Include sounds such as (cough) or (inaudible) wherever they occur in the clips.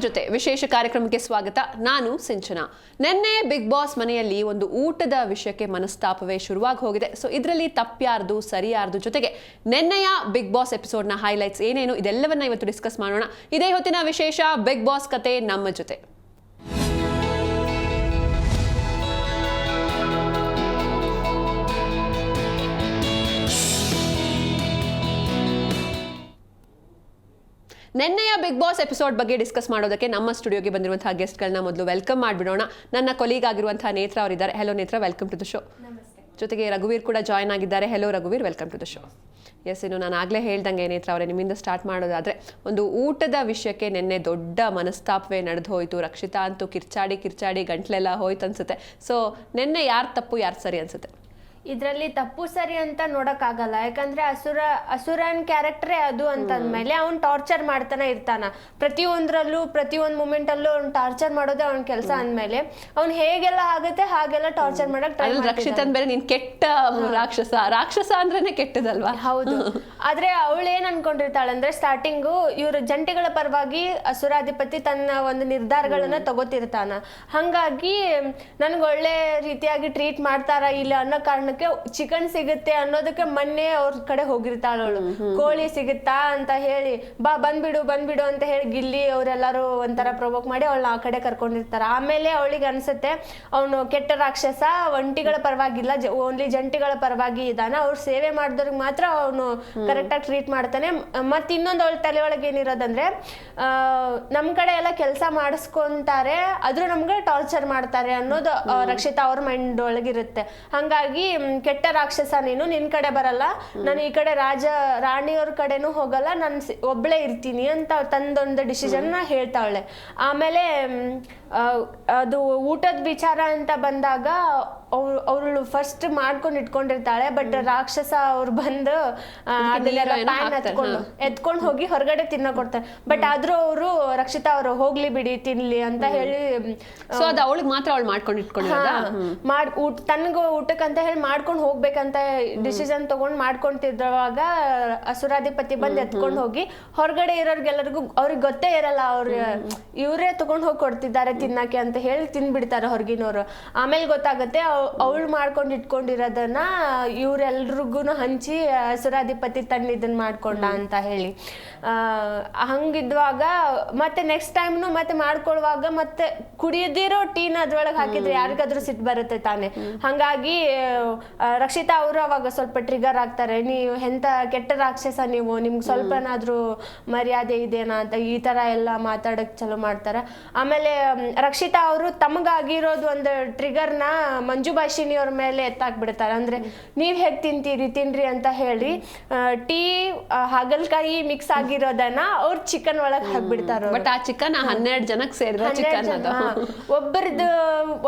ಜೊತೆ ವಿಶೇಷ ಕಾರ್ಯಕ್ರಮಕ್ಕೆ ಸ್ವಾಗತ. ನಾನು ಸಿಂಚನ. ನಿನ್ನೆ ಬಿಗ್ ಬಾಸ್ ಮನೆಯಲ್ಲಿ ಒಂದು ಊಟದ ವಿಷಯಕ್ಕೆ ಮನಸ್ತಾಪವೇ ಶುರುವಾಗಿ ಹೋಗಿದೆ. ಸೊ ಇದರಲ್ಲಿ ತಪ್ಪ್ಯಾರ್ದು, ಸರಿಯಾರ್ದು ಜೊತೆಗೆ ನಿನ್ನೆಯ ಬಿಗ್ ಬಾಸ್ ಎಪಿಸೋಡ್ನ ಹೈಲೈಟ್ಸ್ ಏನೇನು ಇದೆಲ್ಲವನ್ನ ಇವತ್ತು ಡಿಸ್ಕಸ್ ಮಾಡೋಣ. ಇದೇ ಹೊತ್ತಿನ ವಿಶೇಷ ಬಿಗ್ ಬಾಸ್ ಕತೆ ನಮ್ಮ ಜೊತೆ. ನಿನ್ನೆಯ ಬಿಗ್ ಬಾಸ್ ಎಪಿಸೋಡ್ ಬಗ್ಗೆ ಡಿಸ್ಕಸ್ ಮಾಡೋದಕ್ಕೆ ನಮ್ಮ ಸ್ಟುಡಿಯೋಗೆ ಬಂದಿರುವಂತಹ ಗೆಸ್ಟ್ಗಳನ್ನ ಮೊದಲು ವೆಲ್ಕಮ್ ಮಾಡಿಬಿಡೋಣ. ನನ್ನ ಕೊಲೀಗ್ ಆಗಿರುವಂತಹ ನೇತ್ರ ಅವರಿದ್ದಾರೆ. ಹೆಲೋ ನೇತ್ರ ವೆಲ್ಕಮ್ ಟು ದ ಶೋ ಜೊತೆಗೆ ರಘುವೀರ್ ಕೂಡ ಜಾಯ್ನ್ ಆಗಿದ್ದಾರೆ. Hello ರಘುವೀರ್ welcome to the show yes ಇನ್ನು ನಾನು ಆಗಲೇ ಹೇಳ್ದಂಗೆ ನೇತ್ರ ಅವರೇ ನಿಮ್ಮಿಂದ ಸ್ಟಾರ್ಟ್ ಮಾಡೋದಾದ್ರೆ ಒಂದು ಊಟದ ವಿಷಯಕ್ಕೆ ನಿನ್ನೆ ದೊಡ್ಡ ಮನಸ್ತಾಪವೇ ನಡೆದು ಹೋಯಿತು. ರಕ್ಷಿತಾ ಅಂತೂ ಕಿರ್ಚಾಡಿ ಕಿರ್ಚಾಡಿ ಗಂಟ್ಲೆಲ್ಲ ಹೋಯ್ತು ಅನ್ಸುತ್ತೆ. ಸೊ ನಿನ್ನೆ ಯಾರು ತಪ್ಪು ಯಾರು ಸರಿ ಅನ್ಸುತ್ತೆ? ಇದರಲ್ಲಿ ತಪ್ಪು ಸರಿ ಅಂತ ನೋಡಕ್ಕಾಗಲ್ಲ. ಯಾಕಂದ್ರೆ ಅಸುರ ಅಸುರನ್ ಕ್ಯಾರೆಕ್ಟರೇ ಅದು ಅಂತಂದ್ಮೇಲೆ ಅವ್ನ್ ಟಾರ್ಚರ್ ಮಾಡ್ತಾನೆ ಇರ್ತಾನ. ಪ್ರತಿಯೊಂದ್ರಲ್ಲೂ ಪ್ರತಿಯೊಂದ್ ಮೂಮೆಂಟ್ ಅಲ್ಲೂ ಅವ್ನ್ ಟಾರ್ಚರ್ ಮಾಡೋದೇ ಅವ್ನ ಕೆಲಸ ಅಂದ್ಮೇಲೆ ಅವ್ನ್ ಹೇಗೆಲ್ಲ ಆಗುತ್ತೆ ಹಾಗೆಲ್ಲ ಟಾರ್ಚರ್ ಮಾಡಕ್ ಟ್ರೈ ಅಂದ್ಮೇಲೆ ರಕ್ಷಿತನ್ ಮೇಲೆ ನೀನ್ ಕೆಟ್ಟ ರಾಕ್ಷಸ ರಾಕ್ಷಸ ಅಂದ್ರೇನೆ ಕೆಟ್ಟದಲ್ವಾ? ಹೌದು. (laughs) ಆದ್ರೆ ಅವಳು ಏನ್ ಅನ್ಕೊಂಡಿರ್ತಾಳೆ ಅಂದ್ರೆ ಸ್ಟಾರ್ಟಿಂಗು ಇವ್ರ ಜಂಟಿಗಳ ಪರವಾಗಿ ಅಸುರಾಧಿಪತಿ ತನ್ನ ಒಂದು ನಿರ್ಧಾರಗಳನ್ನ ತಗೋತಿರ್ತಾನ. ಹಂಗಾಗಿ ನನ್ಗೆ ಒಳ್ಳೆ ರೀತಿಯಾಗಿ ಟ್ರೀಟ್ ಮಾಡ್ತಾರ ಇಲ್ಲ ಅನ್ನೋ ಕಾರಣಕ್ಕೆ ಚಿಕನ್ ಸಿಗುತ್ತೆ ಅನ್ನೋದಕ್ಕೆ ಮೊನ್ನೆ ಅವ್ರ ಕಡೆ ಹೋಗಿರ್ತಾಳ ಅವಳು. ಕೋಳಿ ಸಿಗುತ್ತಾ ಅಂತ ಹೇಳಿ ಬಾ ಬಂದ್ಬಿಡು ಬಂದ್ಬಿಡು ಅಂತ ಹೇಳಿ ಗಿಲ್ಲಿ ಅವರೆಲ್ಲರೂ ಒಂಥರ ಪ್ರೊವೋಕ್ ಮಾಡಿ ಅವಳನ್ನ ಆ ಕಡೆ ಕರ್ಕೊಂಡಿರ್ತಾರ. ಆಮೇಲೆ ಅವಳಿಗೆ ಅನ್ಸುತ್ತೆ ಅವನು ಕೆಟ್ಟ ರಾಕ್ಷಸ ಒಂಟಿಗಳ ಪರವಾಗಿಲ್ಲ ಓನ್ಲಿ ಜಂಟಿಗಳ ಪರವಾಗಿ ಇದಾನ ಅವ್ರು ಸೇವೆ ಮಾಡಿದವ್ರಿಗೆ ಮಾತ್ರ ಅವನು ಕರೆಕ್ಟಾಗಿ ಟ್ರೀಟ್ ಮಾಡ್ತಾನೆ. ಮತ್ತೆ ಇನ್ನೊಂದು ಅವಳ ತಲೆ ಒಳಗೆ ಏನಿರೋದಂದ್ರೆ ನಮ್ಮ ನಮ್ ಕಡೆ ಎಲ್ಲ ಕೆಲಸ ಮಾಡಿಸ್ಕೊಂತಾರೆ ಆದ್ರೂ ನಮ್ಗೆ ಟಾರ್ಚರ್ ಮಾಡ್ತಾರೆ ಅನ್ನೋದು ರಕ್ಷಿತಾ ಅವ್ರ ಮೈಂಡ್ ಒಳಗಿರುತ್ತೆ. ಹಂಗಾಗಿ ಕೆಟ್ಟ ರಾಕ್ಷಸ ನೀನು, ನಿನ್ ಕಡೆ ಬರಲ್ಲ. ನಾನು ಈ ಕಡೆ ರಾಜ, ರಾಣಿಯವ್ರ ಕಡೆನೂ ಹೋಗಲ್ಲ, ನಾನು ಒಬ್ಳೆ ಇರ್ತೀನಿ ಅಂತ ತಂದೊಂದು ಡಿಸಿಷನ್ ಹೇಳ್ತಾಳೆ. ಆಮೇಲೆ ಅದು ಊಟದ ವಿಚಾರ ಅಂತ ಬಂದಾಗ ಅವ್ರು ಅವಳು ಫಸ್ಟ್ ಮಾಡ್ಕೊಂಡು ಇಟ್ಕೊಂಡಿರ್ತಾಳೆ ಬಟ್ ರಾಕ್ಷಸ ಅವ್ರು ಬಂದು ಪ್ಯಾನ್ ಎತ್ಕೊಂಡು ಎತ್ಕೊಂಡು ಹೋಗಿ ಹೊರಗಡೆ ತಿನ್ನ ಕೊಡ್ತಾರೆ. ಬಟ್ ಆದ್ರೂ ಅವರು ರಕ್ಷಿತಾ ಅವರು ಹೋಗ್ಲಿ ಬಿಡಿ ತಿನ್ಲಿ ಅಂತ ಹೇಳಿ ಸೊ ಅದು ಅವಳಿಗೆ ಮಾತ್ರ ಅವಳು ಮಾಡ್ಕೊಂಡು ಇಟ್ಕೊಂಡು ಮಾಡ್ ಊಟ ತನಗೂ ಊಟಕ್ಕಂತ ಹೇಳಿ ಮಾಡ್ಕೊಂಡು ಹೋಗ್ಬೇಕಂತ ಡಿಸಿಷನ್ ತಗೊಂಡ್ ಮಾಡ್ಕೊಂತಿದ್ರವಾಗ ಅಸುರಾಧಿಪತಿ ಬಂದ್ ಎತ್ಕೊಂಡು ಹೋಗಿ ಹೊರಗಡೆ ಇರೋರ್ಗೆಲ್ಲರಿಗೂ ಅವ್ರಿಗೆ ಗೊತ್ತೇ ಇರಲ್ಲ ಅವ್ರ ಇವರೇ ತಗೊಂಡ್ ಹೋಗಿ ಕೊಡ್ತಿದ್ದಾರೆ ತಿನ್ನಕ್ಕೆ ಅಂತ ಹೇಳಿ ತಿನ್ಬಿಡ್ತಾರೆ ಹೊರಗಿನವ್ರು. ಆಮೇಲೆ ಗೊತ್ತಾಗುತ್ತೆ ಅವಳು ಮಾಡ್ಕೊಂಡು ಇಟ್ಕೊಂಡಿರೋದನ್ನ ಇವ್ರೆಲ್ರಿಗೂ ಹಂಚಿ ಹಸುರಾಧಿಪತಿ ತನ್ನ ಇದನ್ನ ಮಾಡ್ಕೊಂಡ ಅಂತ ಹೇಳಿ. ಹಂಗಿದ್ವಾಗ ಮತ್ತೆ ನೆಕ್ಸ್ಟ್ ಟೈಮ್ನು ಮತ್ತೆ ಮಾಡ್ಕೊಳ್ಳುವಾಗ ಮತ್ತೆ ಕುಡಿಯದಿರೋ ಟೀನ ಅದ್ರೊಳಗೆ ಹಾಕಿದ್ರೆ ಯಾರಿಗಾದ್ರೂ ಸಿಟ್ಟು ಬರುತ್ತೆ ತಾನೆ. ಹಂಗಾಗಿ ರಕ್ಷಿತಾ ಅವರು ಅವಾಗ ಸ್ವಲ್ಪ ಟ್ರಿಗರ್ ಆಗ್ತಾರೆ. ನೀವು ಎಂತ ಕೆಟ್ಟ ರಾಕ್ಷಸ ನೀವು? ನಿಮ್ಗೆ ಸ್ವಲ್ಪನಾದ್ರೂ ಮರ್ಯಾದೆ ಇದೆನಾ ಅಂತ ಈ ತರ ಎಲ್ಲ ಮಾತಾಡಕ್ ಚಲೋ ಮಾಡ್ತಾರೆ. ಆಮೇಲೆ ರಕ್ಷಿತಾ ಅವರು ತಮಗಾಗಿರೋದು ಒಂದು ಟ್ರಿಗರ್ನ ಮಂಜು ಭಾಷಿನಿ ಅವ್ರ ಮೇಲೆ ಎತ್ತಾಕ್ಬಿಡ್ತಾರೆ. ಅಂದ್ರೆ ನೀವ್ ಹೇಗ್ ತಿಂತೀರಿ ತಿನ್ರಿ ಅಂತ ಹೇಳಿ ಟೀ ಹಾಗಲ್ಕಾಯಿ ಮಿಕ್ಸ್ ಆಗಿರೋದನ್ನ ಅವ್ರ ಚಿಕನ್ ಒಳಗ್ ಹಾಕ್ಬಿಡ್ತಾರ. ಬಟ್ ಆ ಚಿಕನ್ ಹನ್ನೆರಡು ಜನಕ್ಕೆ ಸೇರಿದ ಒಬ್ಬರದ ಚಿಕನ್. ಒಬ್ಬರದ್ದು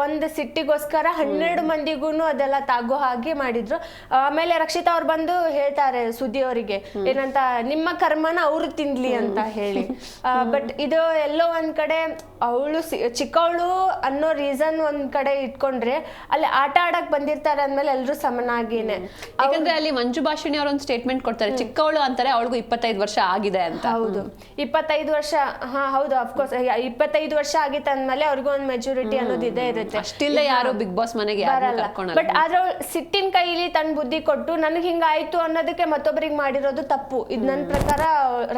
ಒಂದು ಸಿಟ್ಟಿಗೋಸ್ಕರ ಹನ್ನೆರಡು ಮಂದಿಗೂನು ಅದೆಲ್ಲ ತಾಗೋ ಹಾಗೆ ಮಾಡಿದ್ರು. ಆಮೇಲೆ ರಕ್ಷಿತಾ ಅವ್ರು ಬಂದು ಹೇಳ್ತಾರೆ ಸುದ್ದಿ ಅವರಿಗೆ ಏನಂತ ನಿಮ್ಮ ಕರ್ಮನ ಅವ್ರು ತಿನ್ಲಿ ಅಂತ ಹೇಳಿ. ಬಟ್ ಇದು ಎಲ್ಲೋ ಒಂದ್ ಕಡೆ ಅವಳು ಚಿಕ್ಕವಳು ಅನ್ನೋ ರೀಸನ್ ಒಂದ್ ಕಡೆ ಇಟ್ಕೊಂಡ್ರೆ ಅಲ್ಲಿ ಆಟ ಆಡಕ್ ಬಂದಿರ್ತಾರೆ ಅಂದ್ಮೇಲೆ ಎಲ್ರು ಸಮನಾಗಿನೇ. ಯಾಕಂದ್ರೆ ಅಲ್ಲಿ ಮಂಜು ಭಾಷಿಣಿ ಅವ್ರ ಒಂದು ಸ್ಟೇಟ್ಮೆಂಟ್ ಕೊಡ್ತಾರೆ ಚಿಕ್ಕವಳು ಅಂತಾರೆ ಅವಳಿಗೂ ಇಪ್ಪತ್ತೈದು ವರ್ಷ ಆಗಿದೆ ಅಂತ. ಹೌದು. ಇಪ್ಪತ್ತೈದು ವರ್ಷ ಹಾ ಹೌದು ಅಫ್ಕೋರ್ಸ್ ಇಪ್ಪತ್ತೈದು ವರ್ಷ ಆಗಿತ್ತು ಅಂದ್ಮೇಲೆ ಅವ್ರಿಗೂ ಒಂದು ಮೆಚುರಿಟಿ ಅನ್ನೋದು ಇದೇ ಇರುತ್ತೆ. ಅಷ್ಟಿಲ್ಲ ಯಾರು ಬಿಗ್ ಬಾಸ್ ಮನೆಗೆ ಬರಲ್ಲ. ಬಟ್ ಆದ್ರೆ ಅವ್ಳ್ ಸಿಟ್ಟಿನ ಕೈಲಿ ತನ್ನ ಬುದ್ಧಿ ಕೊಟ್ಟು ನನಗೆ ಹಿಂಗಾಯ್ತು ಅನ್ನೋದಕ್ಕೆ ಮತ್ತೊಬ್ಬರಿಗೆ ಮಾಡಿರೋದು ತಪ್ಪು. ಇದು ನನ್ನ ಪ್ರಕಾರ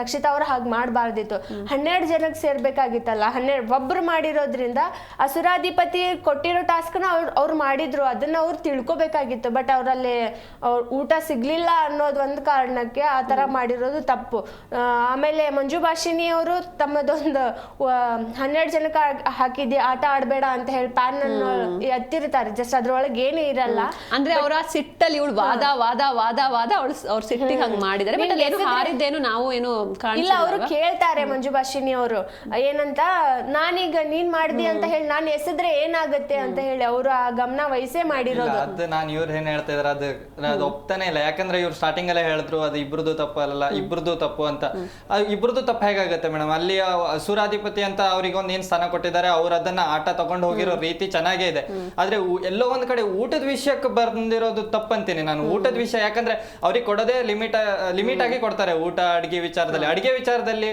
ರಕ್ಷಿತಾ ಅವ್ರು ಹಾಗೆ ಮಾಡಬಾರ್ದಿತ್ತು. ಹನ್ನೆರಡು ಜನಕ್ಕೆ ಸೇರ್ಬೇಕಾಗಿತ್ತಲ್ಲ ಹನ್ನೆರಡು ಒಬ್ರು ಮಾಡಿರೋದ್ರಿಂದ ಅಸುರಾಧಿಪತಿ ಕೊಟ್ಟಿರೋ ಟಾಸ್ಕ್ನ ಅವ್ರು ಅವ್ರು ಮಾಡಿದ್ರು ಅದನ್ನ ಅವ್ರು ತಿಳ್ಕೊಬೇಕಾಗಿತ್ತು. ಬಟ್ ಅವರಲ್ಲಿ ಅವ್ರ ಊಟ ಸಿಗ್ಲಿಲ್ಲ ಅನ್ನೋದು ಒಂದು ಕಾರಣಕ್ಕೆ ಆ ತರ ಮಾಡಿರೋದು ತಪ್ಪು. ಆಮೇಲೆ ಮಂಜು ಭಾಷಿನಿ ಅವರು ತಮ್ಮದೊಂದು ಹನ್ನೆರಡು ಜನಕ್ಕೆ ಹಾಕಿದ್ದೆ ಆಟ ಆಡಬೇಡ ಅಂತ ಹೇಳಿ ಪ್ಯಾನ್ ಅನ್ನು ಎತ್ತಿರ್ತಾರೆ. ಜಸ್ಟ್ ಅದ್ರೊಳಗೆ ಏನೇ ಇರಲ್ಲ. ಅಂದ್ರೆ ಅವ್ರ ಸಿಟ್ಟಲ್ಲಿ ಇವಳು ವಾದ ವಾದ ವಾದ ವಾದ ಅವಳು ಅವ್ರ ಸಿಟ್ಟಿಗೆ ಹಂಗ್ ಮಾಡಿದ್ದಾರೆ ಬಟ್ ಅಲ್ಲಿ ಏನು ಹಾರಿದ್ದೇನು ನಾವು ಏನು ಇಲ್ಲ ಅವರು ಕೇಳ್ತಾರೆ ಮಂಜು ಭಾಷಿನಿ ಅವರು. ಏನಂತ ನಾನೀಗ ನೀನ್ ಮಾಡ್ದಿ ಅಂತ ಹೇಳಿ ನಾನು ಎಸೆದ್ರೆ ಏನಾಗುತ್ತೆ ಅಂತ ಹೇಳಿ ಅವರು ಆ ಗಮನ ಇಲ್ಲ ಮಾಡಿರೋದು ಅದು. ನಾನು ಇವ್ರು ಏನ್ ಹೇಳ್ತಾ ಇದಾರೆ ಅದು ಅದು ಒಪ್ತಾನೆ ಇಲ್ಲ. ಯಾಕಂದ್ರೆ ಇವ್ರು ಸ್ಟಾರ್ಟಿಂಗ್ ಅಲ್ಲೇ ಹೇಳಿದ್ರು ಅದು ಇಬ್ರದ್ದು ತಪ್ಪು ಅಲ್ಲ ಇಬ್ರದ್ದು ತಪ್ಪು ಅಂತ. ಅದು ಇಬ್ರದ್ದು ತಪ್ಪು ಹೇಗಾಗುತ್ತೆ ಮೇಡಮ್ ಅಲ್ಲಿ ಸುರಾಧಿಪತಿ ಅಂತ ಅವ್ರಿಗೆ ಒಂದ್ ಏನ್ ಸ್ಥಾನ ಕೊಟ್ಟಿದ್ದಾರೆ ಅವ್ರ ಅದನ್ನ ಆಟ ತಗೊಂಡು ಹೋಗಿರೋ ರೀತಿ ಚೆನ್ನಾಗೇ ಇದೆ. ಆದ್ರೆ ಎಲ್ಲೋ ಒಂದ್ ಕಡೆ ಊಟದ ವಿಷಯಕ್ಕೆ ಬಂದಿರೋದು ತಪ್ಪಂತೀನಿ ನಾನು. ಊಟದ ವಿಷಯ ಯಾಕಂದ್ರೆ ಅವ್ರಿಗೆ ಕೊಡೋದೇ ಲಿಮಿಟ್ ಲಿಮಿಟ್ ಆಗಿ ಕೊಡ್ತಾರೆ ಊಟ ಅಡಿಗೆ ವಿಚಾರದಲ್ಲಿ. ಅಡಿಗೆ ವಿಚಾರದಲ್ಲಿ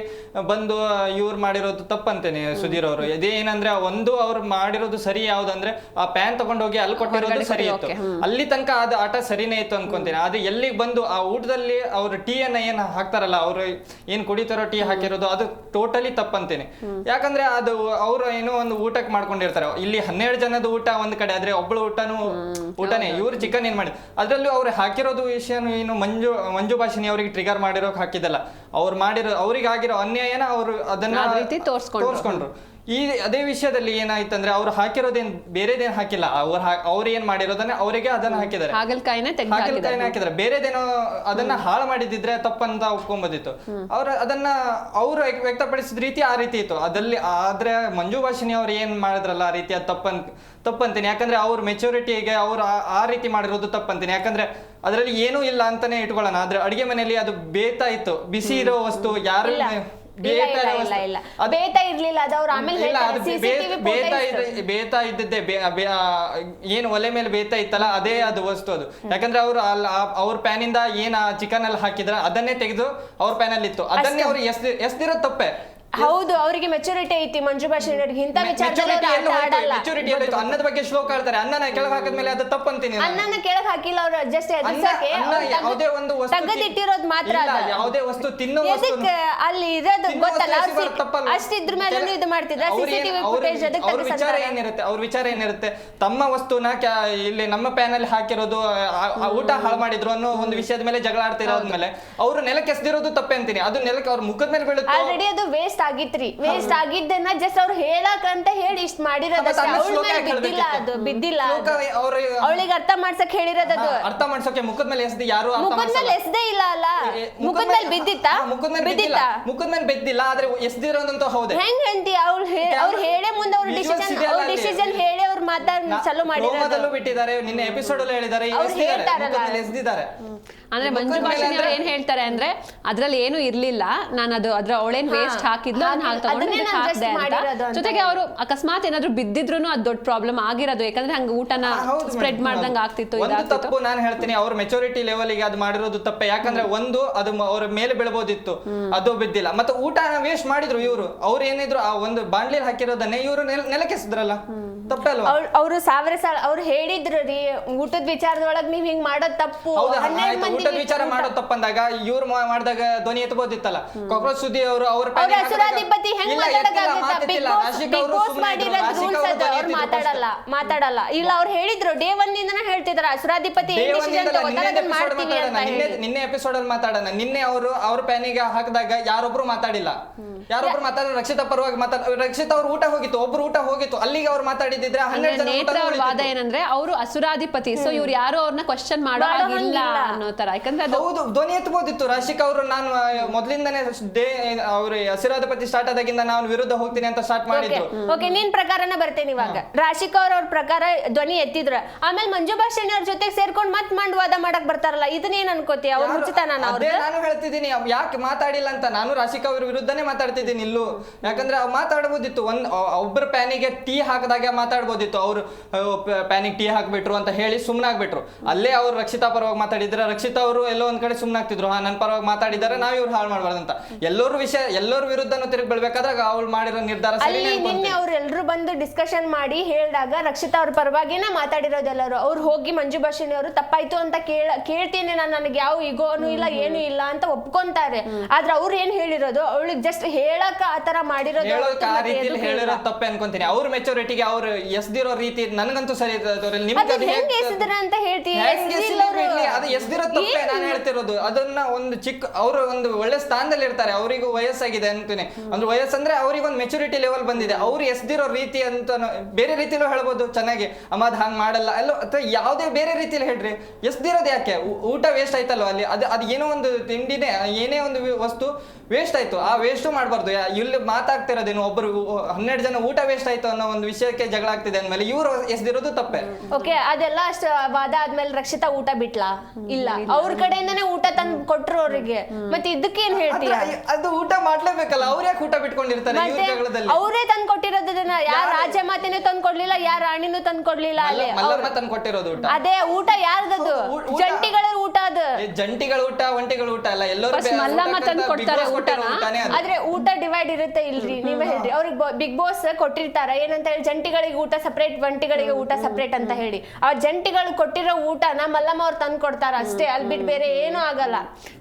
ಬಂದು ಇವ್ರು ಮಾಡಿರೋದು ತಪ್ಪಂತೀನಿ ಸುಧೀರ್ ಅವರು. ಇದೇನಂದ್ರೆ ಒಂದು ಅವ್ರು ಮಾಡಿರೋದು ಸರಿ ಯಾವ್ದಂದ್ರೆ ಆ ಪ್ಯಾನ್ ತಗೊಂಡೋಗಿ ಅಲ್ಲಿ ಕೊಟ್ಟಿರೋದು ಸರಿ ಇತ್ತು. ಅಲ್ಲಿ ತನಕ ಅದು ಆಟ ಸರಿನೇ ಇತ್ತು ಅನ್ಕೊಂತೀನಿ. ಅದು ಎಲ್ಲಿಗೆ ಬಂದು ಆ ಊಟದಲ್ಲಿ ಅವ್ರು ಟೀ ಅನ್ನ ಏನ್ ಹಾಕ್ತಾರಲ್ಲ ಅವ್ರು ಏನ್ ಕುಡಿತಾರೋ ಟೀ ಹಾಕಿರೋದು ಅದು ಟೋಟಲಿ ತಪ್ಪಂತೀನಿ. ಯಾಕಂದ್ರೆ ಅದು ಅವ್ರು ಏನೋ ಒಂದು ಊಟಕ್ಕೆ ಮಾಡ್ಕೊಂಡಿರ್ತಾರೆ. ಇಲ್ಲಿ ಹನ್ನೆರಡು ಜನದ ಊಟ ಒಂದ್ ಕಡೆ ಆದ್ರೆ ಒಬ್ಳು ಊಟನು ಊಟನೇ. ಇವ್ರು ಚಿಕನ್ ಏನ್ ಮಾಡಿ ಅದ್ರಲ್ಲೂ ಅವ್ರು ಹಾಕಿರೋದು ವಿಷಯನು ಏನು ಮಂಜು ಮಂಜು ಭಾಷಿನಿ ಅವ್ರಿಗೆ ಟ್ರಿಗರ್ ಮಾಡಿರೋಕ್ ಹಾಕಿದಲ್ಲ ಅವ್ರು ಮಾಡಿರೋ ಅವ್ರಿಗೆ ಆಗಿರೋ ಅನ್ಯಾಯನ ಅವ್ರು ಅದನ್ನ ತೋರ್ಸ್ಕೊಂಡ್ರು. ಈ ಅದೇ ವಿಷಯದಲ್ಲಿ ಏನಾಯ್ತಂದ್ರೆ ಅವ್ರು ಹಾಕಿರೋದೇನ್ ಬೇರೆದೇನ್ ಹಾಕಿಲ್ಲ. ಅವ್ರು ಅವ್ರು ಏನ್ ಮಾಡಿರೋದನ್ನ ಅವರಿಗೆ ಅದನ್ನ ಹಾಕಿದ್ದಾರೆ. ಹಾಗಲಕಾಯಿನ ತೆಗೆದು ಹಾಕಿದ್ದಾರೆ. ಹಾಕಿದ್ರೆ ಬೇರೆದೇನೋ ಅದನ್ನ ಹಾಳು ಮಾಡಿದಿದ್ರೆ ತಪ್ಪಂತ ಒಪ್ಕೊಂಬೋದಿತ್ತು. ಅವ್ರ ಅದನ್ನ ಅವ್ರು ವ್ಯ- ವ್ಯಕ್ತಪಡಿಸಿದ ರೀತಿ ಆ ರೀತಿ ಇತ್ತು. ಅದಲ್ಲಿ ಆದ್ರೆ ಮಂಜು ಭಾಷಿನಿ ಅವ್ರು ಏನ್ ಮಾಡಿದ್ರಲ್ಲ ಆ ರೀತಿ ಅದು ತಪ್ಪನ್ ತಪ್ಪಂತೀನಿ. ಯಾಕಂದ್ರೆ ಅವ್ರ ಮೆಚುರಿಟಿಗೆ ಅವ್ರು ಆ- ಆ ರೀತಿ ಮಾಡಿರೋದು ತಪ್ಪಂತೀನಿ. ಯಾಕಂದ್ರೆ ಅದರಲ್ಲಿ ಏನೂ ಇಲ್ಲ ಅಂತಾನೆ ಇಟ್ಕೊಳ್ಳೋಣ. ಆದ್ರೆ ಅಡಿಗೆ ಮನೆಯಲ್ಲಿ ಅದು ಬೇತಾ ಇತ್ತು. ಬಿಸಿ ಇರೋ ವಸ್ತು ಯಾರು ಇಲ್ಲ ಬೇತಾ ಇಲ್ಲ ಬೇತಾ ಇರ್ಲಿಲ್ಲ ಅದು ಅವ್ರು ಆಮೇಲೆ ಇದ್ದದ್ದೇ ಏನ್ ಒಲೆ ಮೇಲೆ ಬೇತ ಇತ್ತಲ್ಲ ಅದೇ ಅದು ವಸ್ತು ಅದು. ಯಾಕಂದ್ರೆ ಅವ್ರು ಅವ್ರ ಪ್ಯಾನ್ ಇಂದ ಏನ್ ಚಿಕನ್ ಅಲ್ಲಿ ಹಾಕಿದ್ರ ಅದನ್ನೇ ತೆಗೆದು ಅವ್ರ ಪ್ಯಾನ್ ಅಲ್ಲಿ ಇತ್ತು. ಅದನ್ನೇ ಅವ್ರು ಎಸ್ ಎಸ್ದಿರೋ ತಪ್ಪೆ. ಹೌದು ಅವರಿಗೆ ಮೆಚುರಿಟಿ ಐತಿ ಮಂಜು ಭಾಷೆ ಇಂತ ಮೆಚುರಿಟಿ ಅನ್ನದ ಬಗ್ಗೆ ಶ್ಲೋಕ ಹೇಳ್ತಾರೆ. ಅನ್ನನ ಕೆಳಗೆ ಹಾಕಿದ್ಮೇಲೆ ಅದು ತಪ್ಪಂತೀನಿ ಅಂತೀನಿ ಅನ್ನನ ಕೆಳಗೆ ಹಾಕಿಲ್ಲ ಅವರು ಜಸ್ಟ್ ಯಾವುದೇ ಒಂದು ವಸ್ತು ತೆಗೆದಿಟ್ಟಿರೋದ್ ಮಾತ್ರ ಯಾವುದೇ ವಸ್ತು ತಿನ್ನೋ ಅಲ್ಲಿ ಇರೋದು ಗೊತ್ತಲ್ಲ? ಅಷ್ಟಿದ್ರ ಮೇಲೆ ಇದು ಮಾಡ್ತಿದ್ರ? ಸಿಸಿಟಿವಿ ಫುಟೇಜ್ ಅದಕ್ಕೆ ಅವ್ರ ವಿಚಾರ ಏನಿರುತ್ತೆ? ಅವ್ರ ವಿಚಾರ ಏನಿರುತ್ತೆ? ತಮ್ಮ ವಸ್ತುನ ಇಲ್ಲಿ ನಮ್ಮ ಪ್ಯಾನ್ ಅಲ್ಲಿ ಹಾಕಿರೋದು ಊಟ ಹಾಳು ಮಾಡಿದ್ರು ಅನ್ನೋ ಒಂದು ವಿಷಯದ ಮೇಲೆ ಜಗಳ ಆಡ್ತಿರೋದ್ಮೇಲೆ ಅವರು ನೆಲಕ್ಕೆ ಎಸ್ದಿರೋದು ತಪ್ಪೆ ಅಂತೀನಿ. ಅದು ನೆಲಕ್ಕೆ ಅವ್ರ ಮುಖದ ಮೇಲೆ ಬೀಳುತ್ತೆ? ಆಲ್ರೆಡಿ ಅದು ವೇಸ್ಟ್ ಆಗಿತ್ರಿ. ವೇಸ್ಟ್ ಆಗಿದ್ದನ್ನ ಜಸ್ಟ್ ಅವ್ರು ಹೇಳಕ್ ಅಂತ ಹೇಳಿ ಇಷ್ಟ ಮಾಡಿರೋದಿಲ್ಲ ಮತ್ತೆ ಶ್ಲೋಕ ಬಿದ್ದಿಲ್ಲ? ಅದು ಬಿದ್ದಿಲ್ಲ ಶ್ಲೋಕ ಅವಳಿಗೆ ಅರ್ಥ ಮಾಡ್ಸಕ್ ಹೇಳಿರೋದು ಅದು. ಅರ್ಥ ಮಾಡ್ಸೋಕೆ ಮುಖದ ಮೇಲೆ ಎಸ್ದಿ ಯಾರು ಅರ್ಥ ಮುಖದ ಮಾಡ್ಸಲ್ಲ. ಮೇಲೆ ಎಸ್ದೇ ಇಲ್ಲ ಅಲ್ಲ? ಏ, ಮುಖದ ಮೇಲೆ ಬಿದ್ದಿತ್ತಾ? ಹಾ, ಮುಖದ ಮೇಲೆ ಬಿದ್ದಿಲ್ಲ. ಬಿದ್ದಿತ್ತಾ? ಮುಖದ ಮೇಲೆ ಬಿದ್ದಿಲ್ಲ ಆದ್ರೆ ಎಸ್ದಿರೋದಂತೂ ಹೌದೇ. ಹೆಂಗ್ ಅಂತಿ ಅವ್ರು ಅವ್ರು ಹೇಳೇ ಮುಂದೆ ಅವ್ರ Visuals ಡಿಸಿಷನ್ ಇದೆಯಲ್ಲ ಅವ್ರ ಅಲ್ಲಿ. ಡಿಸಿಷನ್ ಹೇಳಿ ಅವ್ರು ಮಾತಾಡ್ ಚಲೋ ಮಾಡಿರೋದು. ಬಿಟ್ಟಿದ್ದಾರೆ ನಿನ್ನೆ ಎಪಿಸೋಡ್ ಅಲ್ಲಿ ಹೇಳಿದ್ದಾರೆ ಅವ್ರು ಎಸ್ದಿದ್ದಾರೆ ಹೇಳ್ತಾರಲ್ಲ. ಮುಖದ ಮೇಲೆ ಎಸ್ದಿದ್ದಾರೆ ಅಂದ್ರೆ ಮಂಜು ಭಾಷೆ ಅವ್ರು ಏನ್ ಹೇಳ್ತಾರೆ ಅಂದ್ರೆ ಅದ್ರಲ್ಲಿ ಏನು ಇರ್ಲಿಲ್ಲ. ನಾನು ಅದು ಅದ್ರ ಅವಳೇನ್ ವೇಸ್ಟ್ ಹಾಕಿದ್ಲು ಹಾಕ್ದೆ ಅಂತ. ಜೊತೆಗೆ ಅವರು ಅಕಸ್ಮಾತ್ ಏನಾದ್ರು ಬಿದ್ದಿದ್ರು ಅದು ದೊಡ್ಡ ಪ್ರಾಬ್ಲಮ್ ಆಗಿರೋದು. ಯಾಕಂದ್ರೆ ಹಂಗ ಊಟನ ಸ್ಪ್ರೆಡ್ ಮಾಡ್ದಂಗ್ ಆಗ್ತಿತ್ತು ಒಂದು ತಪ್ಪು ನಾನು ಹೇಳ್ತೀನಿ ಅವ್ರ ಮೆಚುರಿಟಿ ಲೆವೆಲ್ಗೆ ಅದು ಮಾಡಿರೋದು ತಪ್ಪೆ. ಯಾಕಂದ್ರೆ ಒಂದು ಅದು ಅವ್ರ ಮೇಲೆ ಬೀಳ್ಬೋದಿತ್ತು. ಅದು ಬಿದ್ದಿಲ್ಲ. ಮತ್ತೆ ಊಟ ವೇಸ್ಟ್ ಮಾಡಿದ್ರು ಇವರು. ಅವ್ರು ಏನಿದ್ರು ಆ ಒಂದು ಬಾಂಡ್ಲಿ ಹಾಕಿರೋದನ್ನೇ ಇವರು ನೆಲಕ್ಕೆ ಎಸೆದ್ರಲ್ಲ ತಪ್ಪಲ್ವಾ ಅವ್ರು ಅವ್ರು ಸಾವಿರ ಸಲ ಅವ್ರು ಹೇಳಿದ್ರು ರೀ ಊಟದ ವಿಚಾರದೊಳಗ್ ನೀವ್ ಹಿಂಗ್ ಮಾಡೋದ್ ತಪ್ಪು. ಹೌದಾ ಹನ್ನೆರಡು ಮಂದಿ ಊಟದ ವಿಚಾರ ಮಾಡೋ ತಪ್ಪಂದಾಗ ಇವ್ರು ಮಾಡಿದಾಗ ಧ್ವನಿ ಎತ್ತಬೋದಿತ್ತಲ್ಲ ಕಾಕ್ರೋಚ್ ಸುದ್ದಿ ಅವರು ಅವ್ರ ಮಾತಾಡಲ್ಲ ಮಾತಾಡಲ್ಲ. ಇಲ್ಲ ಅವ್ರು ಹೇಳಿದ್ರು ಡೇ ಒನ್ ಇಂದನೇ ಹೇಳ್ತಿದ್ರ. ಅಸುರಾಧಿಪತಿ ನಿನ್ನೆ ಎಪಿಸೋಡ್ ಅಲ್ಲಿ ಮಾತಾಡೋಣ. ನಿನ್ನೆ ಅವರು ಅವ್ರ ಪ್ಯಾನಿಗೆ ಹಾಕಿದಾಗ ಯಾರೊಬ್ರು ಮಾತಾಡಿಲ್ಲ. ಯಾರೊಬ್ರು ಮಾತಾಡ ರಕ್ಷಿತಾ ಪರವಾಗಿ ಮಾತಾಡ ರಕ್ಷಿತ ಅವ್ರ ಊಟ ಹೋಗಿತ್ತು ಒಬ್ರು ಊಟ ಹೋಗಿತ್ತು ಅಲ್ಲಿಗೆ ಅವ್ರು ಮಾತಾಡಿದ್ರೆ ಹನ್ನೆರಡು ಜನ ಊಟ ಅವ್ರ ವಾದ. ಏನಂದ್ರೆ ಅವರು ಅಸುರಾಧಿಪತಿ ಸೊ ಇವ್ರು ಯಾರು ಅವ್ರನ್ನ ಕ್ವಶನ್ ಮಾಡೋ ಮಾಡೋ ಹಾಗಿಲ್ಲ. ಅನ್ನೋ ತರ ಯಾಕಂದ್ರೆ ಅದು ಹೌದು ಧ್ವನಿ ಎತ್ಬೋದಿತ್ತು. ರಾಶಿಕ್ ಅವರು ನಾನು ಮೊದಲಿಂದನೇ ದೇ ಡೇ ಅವ್ರ ಹಸಿರಾಧಿಪತಿ ಸ್ಟಾರ್ಟ್ ಆದಾಗಿಂದ ನಾನು ವಿರುದ್ಧ ಹೋಗ್ತೀನಿ ಅಂತ ಸ್ಟಾರ್ಟ್ ಮಾಡಿದ್ರು. ಓಕೆ ನಿನ್ ಪ್ರಕಾರನ ಬರ್ತೇನೆ ಇವಾಗ. ರಾಶಿಕ್ ಅವ್ರ ಅವ್ರ ಪ್ರಕಾರ ಧ್ವನಿ ಎತ್ತಿದ್ರ. ಆಮೇಲೆ ಮಂಜು ಭಾಷಣಿ ಅವ್ರ ಜೊತೆ ಸೇರ್ಕೊಂಡು ಮತ್ ಮಂಡವಾದ ಮಾಡಕ್ ಬರ್ತಾರಲ್ಲ ಇದನ್ನೇನ್ ಅನ್ಕೋತಿ ಅವ್ರ ಉಚಿತನ ಅದೇ ನಾನು ಹೇಳ್ತಿದ್ದೀನಿ ಯಾಕೆ ಮಾತಾಡಿಲ್ಲ ಅಂತ. ನಾನು ರಾಶಿಕಾ ಅವ್ರ ವಿರುದ್ಧನೇ ಮಾತಾಡ್ತಿದ್ದೀನಿ ಇಲ್ಲೂ. ಯಾಕಂದ್ರೆ ಅವ್ರು ಮಾತಾಡ್ಬೋದಿತ್ತು. ಒಂದ್ ಒಬ್ಬರ ಒಬ್ರ ಪ್ಯಾನಿಗೆ ಟೀ ಹಾಕದಾಗ ಮಾತಾಡ್ಬೋದಿತ್ತು. ಅವ್ರು ಪ್ಯಾನಿಗೆ ಟೀ ಹಾಕ್ಬಿಟ್ರು ಅಂತ ಹೇಳಿ ಸುಮ್ಮನಾಗ್ಬಿಟ್ರು ಅಲ್ಲೇ ಅವ್ರು ರಕ್ಷಿತಾ ಪರವಾಗಿ ಮಾತಾಡಿದ್ರೆ ರಕ್ಷಿತಾ ಅವರು ಎಲ್ಲೋ ಒಂದ್ ಕಡೆ ಸುಮ್ನಾಗ್ತಿದ್ರು ಹಾ ನನ್ನ ಪರವಾಗಿ ಮಾತಾಡಿದ್ದಾರೆ ನಾವ್ ಇವ್ರು ಹಾಳು ಮಾಡಬಾರ್ದಂತ ಅಂತ ಎಲ್ಲರೂ ವಿಷಯ ಎಲ್ಲರ ವಿರುದ್ಧನೂ ತಿರುಗಿ ಬೆಳ್ಬೇಕಾದಾಗ ಅವ್ಳು ಮಾಡಿರೋ ನಿರ್ಧಾರ ಅಲ್ಲಿ ನಿನ್ನೆ. ಅವ್ರು ಎಲ್ರು ಬಂದು ಡಿಸ್ಕಷನ್ ಮಾಡಿ ಹೇಳಿದಾಗ ರಕ್ಷಿತಾ ಅವ್ರ ಪರವಾಗಿನ ಮಾತಾಡಿರೋದೆಲ್ಲರು ಅವ್ರು ಹೋಗಿ ಮಂಜು ಭಾಷಿಣಿ ಅವರು ತಪ್ಪಾಯ್ತು ಅಂತ ಕೇಳ ಕೇಳ್ತೀನಿ ನಾನು ನನಗೆ ಯಾವ ಇಗೋನು ಇಲ್ಲ ಏನು ಇಲ್ಲ ಅಂತ ಒಪ್ಕೊಂತಾರೆ ಆದ್ರೆ ಅವ್ರು ಏನ್ ಹೇಳಿರೋದು ಅವಳಿಗೆ ಜಸ್ಟ್ ಹೇಳಕ ಆತರ ಮಾಡಿರೋದು ಹೇಳೋಕ್ ಆ ರೀತಿಯಲ್ಲಿ. ಹೇಳಿರೋದು ತಪ್ಪೆ ಅನ್ಕೊಂತೀನಿ ಅವ್ರ ಮೆಚುರಿಟಿಗೆ ಅವ್ರು ಎಸ್ದಿರೋ ರೀತಿ ನನಗಂತೂ ಸರಿ. ನಿಮ್ಗೆ ಅದು ಅದು ಹೆಂಗ್ ಹೇಗ್- ಎಸೆದ್ರ ಅಂತ ಹೇಳ್ತೀವಿ ಹೆಂಗ್ ಎಸ್ದಿಲ್ಲ ಎಸಿಲಿ ಅವ್ರು. ಅದು ಎಸ್ದಿರೋ ತಪ್ಪೆ ನಾನು ಹೇಳ್ತಿರೋದು. ಅದನ್ನ ಒಂದು ಚಿಕ್ಕ ಅವರು ಒಂದು ಒಳ್ಳೆ ಸ್ಥಾನದಲ್ಲಿ ಇರ್ತಾರೆ. ಅವರಿಗೂ ವಯಸ್ಸಾಗಿದೆ ಅಂತಾನೆ. ಅಂದ್ರೆ ವಯಸ್ಸಂದ್ರೆ ಅವ್ರಿಗೆ ಒಂದು ಮೆಚುರಿಟಿ ಲೆವೆಲ್ ಬಂದಿದೆ. ಅವ್ರು ಎಸ್ದಿರೋ ರೀತಿ ಅಂತ ಬೇರೆ ರೀತಿಲೂ ಹೇಳ್ಬೋದು ಚೆನ್ನಾಗಿ. ಅಮ್ಮದ್ ಹಂಗ್ ಮಾಡಲ್ಲ. ಅಲ್ಲ ಅಥವಾ ಯಾವುದೇ ಬೇರೆ ರೀತಿಲಿ ಹೇಳ್ರಿ. ಎಸ್ದಿರೋದು ಯಾಕೆ? ಊಟ ವೇಸ್ಟ್ ಆಯ್ತಲ್ವ ಅಲ್ಲಿ? ಅದು ಅದು ಏನೋ ಒಂದು ತಿಂಡಿನೇ ಏನೇ ಒಂದು ವಸ್ತು ವೇಸ್ಟ್ ಆಯ್ತು. ಆ ವೇಸ್ಟು ಮಾಡಬಾರ್ದು. ಇಲ್ಲಿ ಮಾತಾಡ್ತಿರೋದೇನು ಒಬ್ಬರು ಹನ್ನೆರಡು ಜನ ಊಟ ವೇಸ್ಟ್ ಆಯ್ತು ಅನ್ನೋ ಒಂದು ವಿಷಯಕ್ಕೆ ಜಗಳ ಆಗ್ತಿದೆ ಅಂದ್ಮೇಲೆ ಇವರು ಎಸ್ದಿರೋದು ತಪ್ಪೆ. ಓಕೆ ಅದೆಲ್ಲ ಅಷ್ಟು ವಾದ ಆದ್ಮೇಲೆ ರಕ್ಷಿತಾ ಊಟ ಬಿಟ್ಲಾ? ಇಲ್ಲ. ಅವ್ರ ಕಡೆಯಿಂದನೇ ಊಟ ತಂದು ಕೊಟ್ರು ಅವರಿಗೆ. ಮತ್ತೆ ಇದಕ್ಕೇನ್ ಹೇಳ್ತೀಯ? ಆದ್ರೆ ಅದು ಊಟ ಮಾಡ್ಲೇಬೇಕಲ್ಲ. ಅವ್ರೇ ಯಾಕೆ ಊಟ ಬಿಟ್ಕೊಂಡಿರ್ತಾರೆ ಇವ್ರ ಜಗಳದಲ್ಲಿ? ಅವರೇ ತಂದು ಕೊಟ್ಟಿರೋದನ್ನ ಯಾರ? ರಾಜ ಮಾತೇನೂ ತಂದು ಕೊಡ್ಲಿಲ್ಲ ಯಾರ ರಾಣಿನೂ ತಂದು ಕೊಡ್ಲಿಲ್ಲ ಅಲ್ಲಿ? ಮಲ್ಲಮ್ಮ ತಂದು ಕೊಟ್ಟಿರೋದು ಊಟ. ಅದೇ ಊಟ ಯಾರ್ದದು ಜಂಟಿಗಳ ಊಟ ಅದು. ಜಂಟಿಗಳ ಊಟ ಒಂಟಿಗಳ ಊಟ ಅಲ್ಲ. ಎಲ್ಲರೂ ಮಲ್ಲಮ್ಮ ತಂದು ಕೊಡ್ತಾರೆ ಊಟನ? ಊಟನೇ ಅದು. ಆದ್ರೆ ಊಟ ಡಿವೈಡ್ ಇರುತ್ತೆ ಇಲ್ರಿ ನೀವೇ ಹೇಳ್ರಿ. ಅವ್ರಿಗೆ ಬಿಗ್ ಬಾಸ್ ಕೊಟ್ಟಿರ್ತಾರ. ಏನಂತ ಹೇಳಿ ಜಂಟಿಗಳಿಗೆ ಊಟ ಸಪರೇಟ್ ಒಂಟಿಗಳಿಗೆ ಊಟ ಸಪರೇಟ್ ಅಂತ ಹೇಳಿ. ಆ ಜಂಟಿಗಳು ಕೊಟ್ಟಿರೋ ಊಟನ ಮಲ್ಲಮ್ಮ ಅವ್ರು ತಂದು ಕೊಡ್ತಾರ ಅಷ್ಟೇ. ಅಲ್ಲಿ ಬಿಟ್ಟು ಬೇರೆ ಏನೂ ಆಗಲ್ಲ.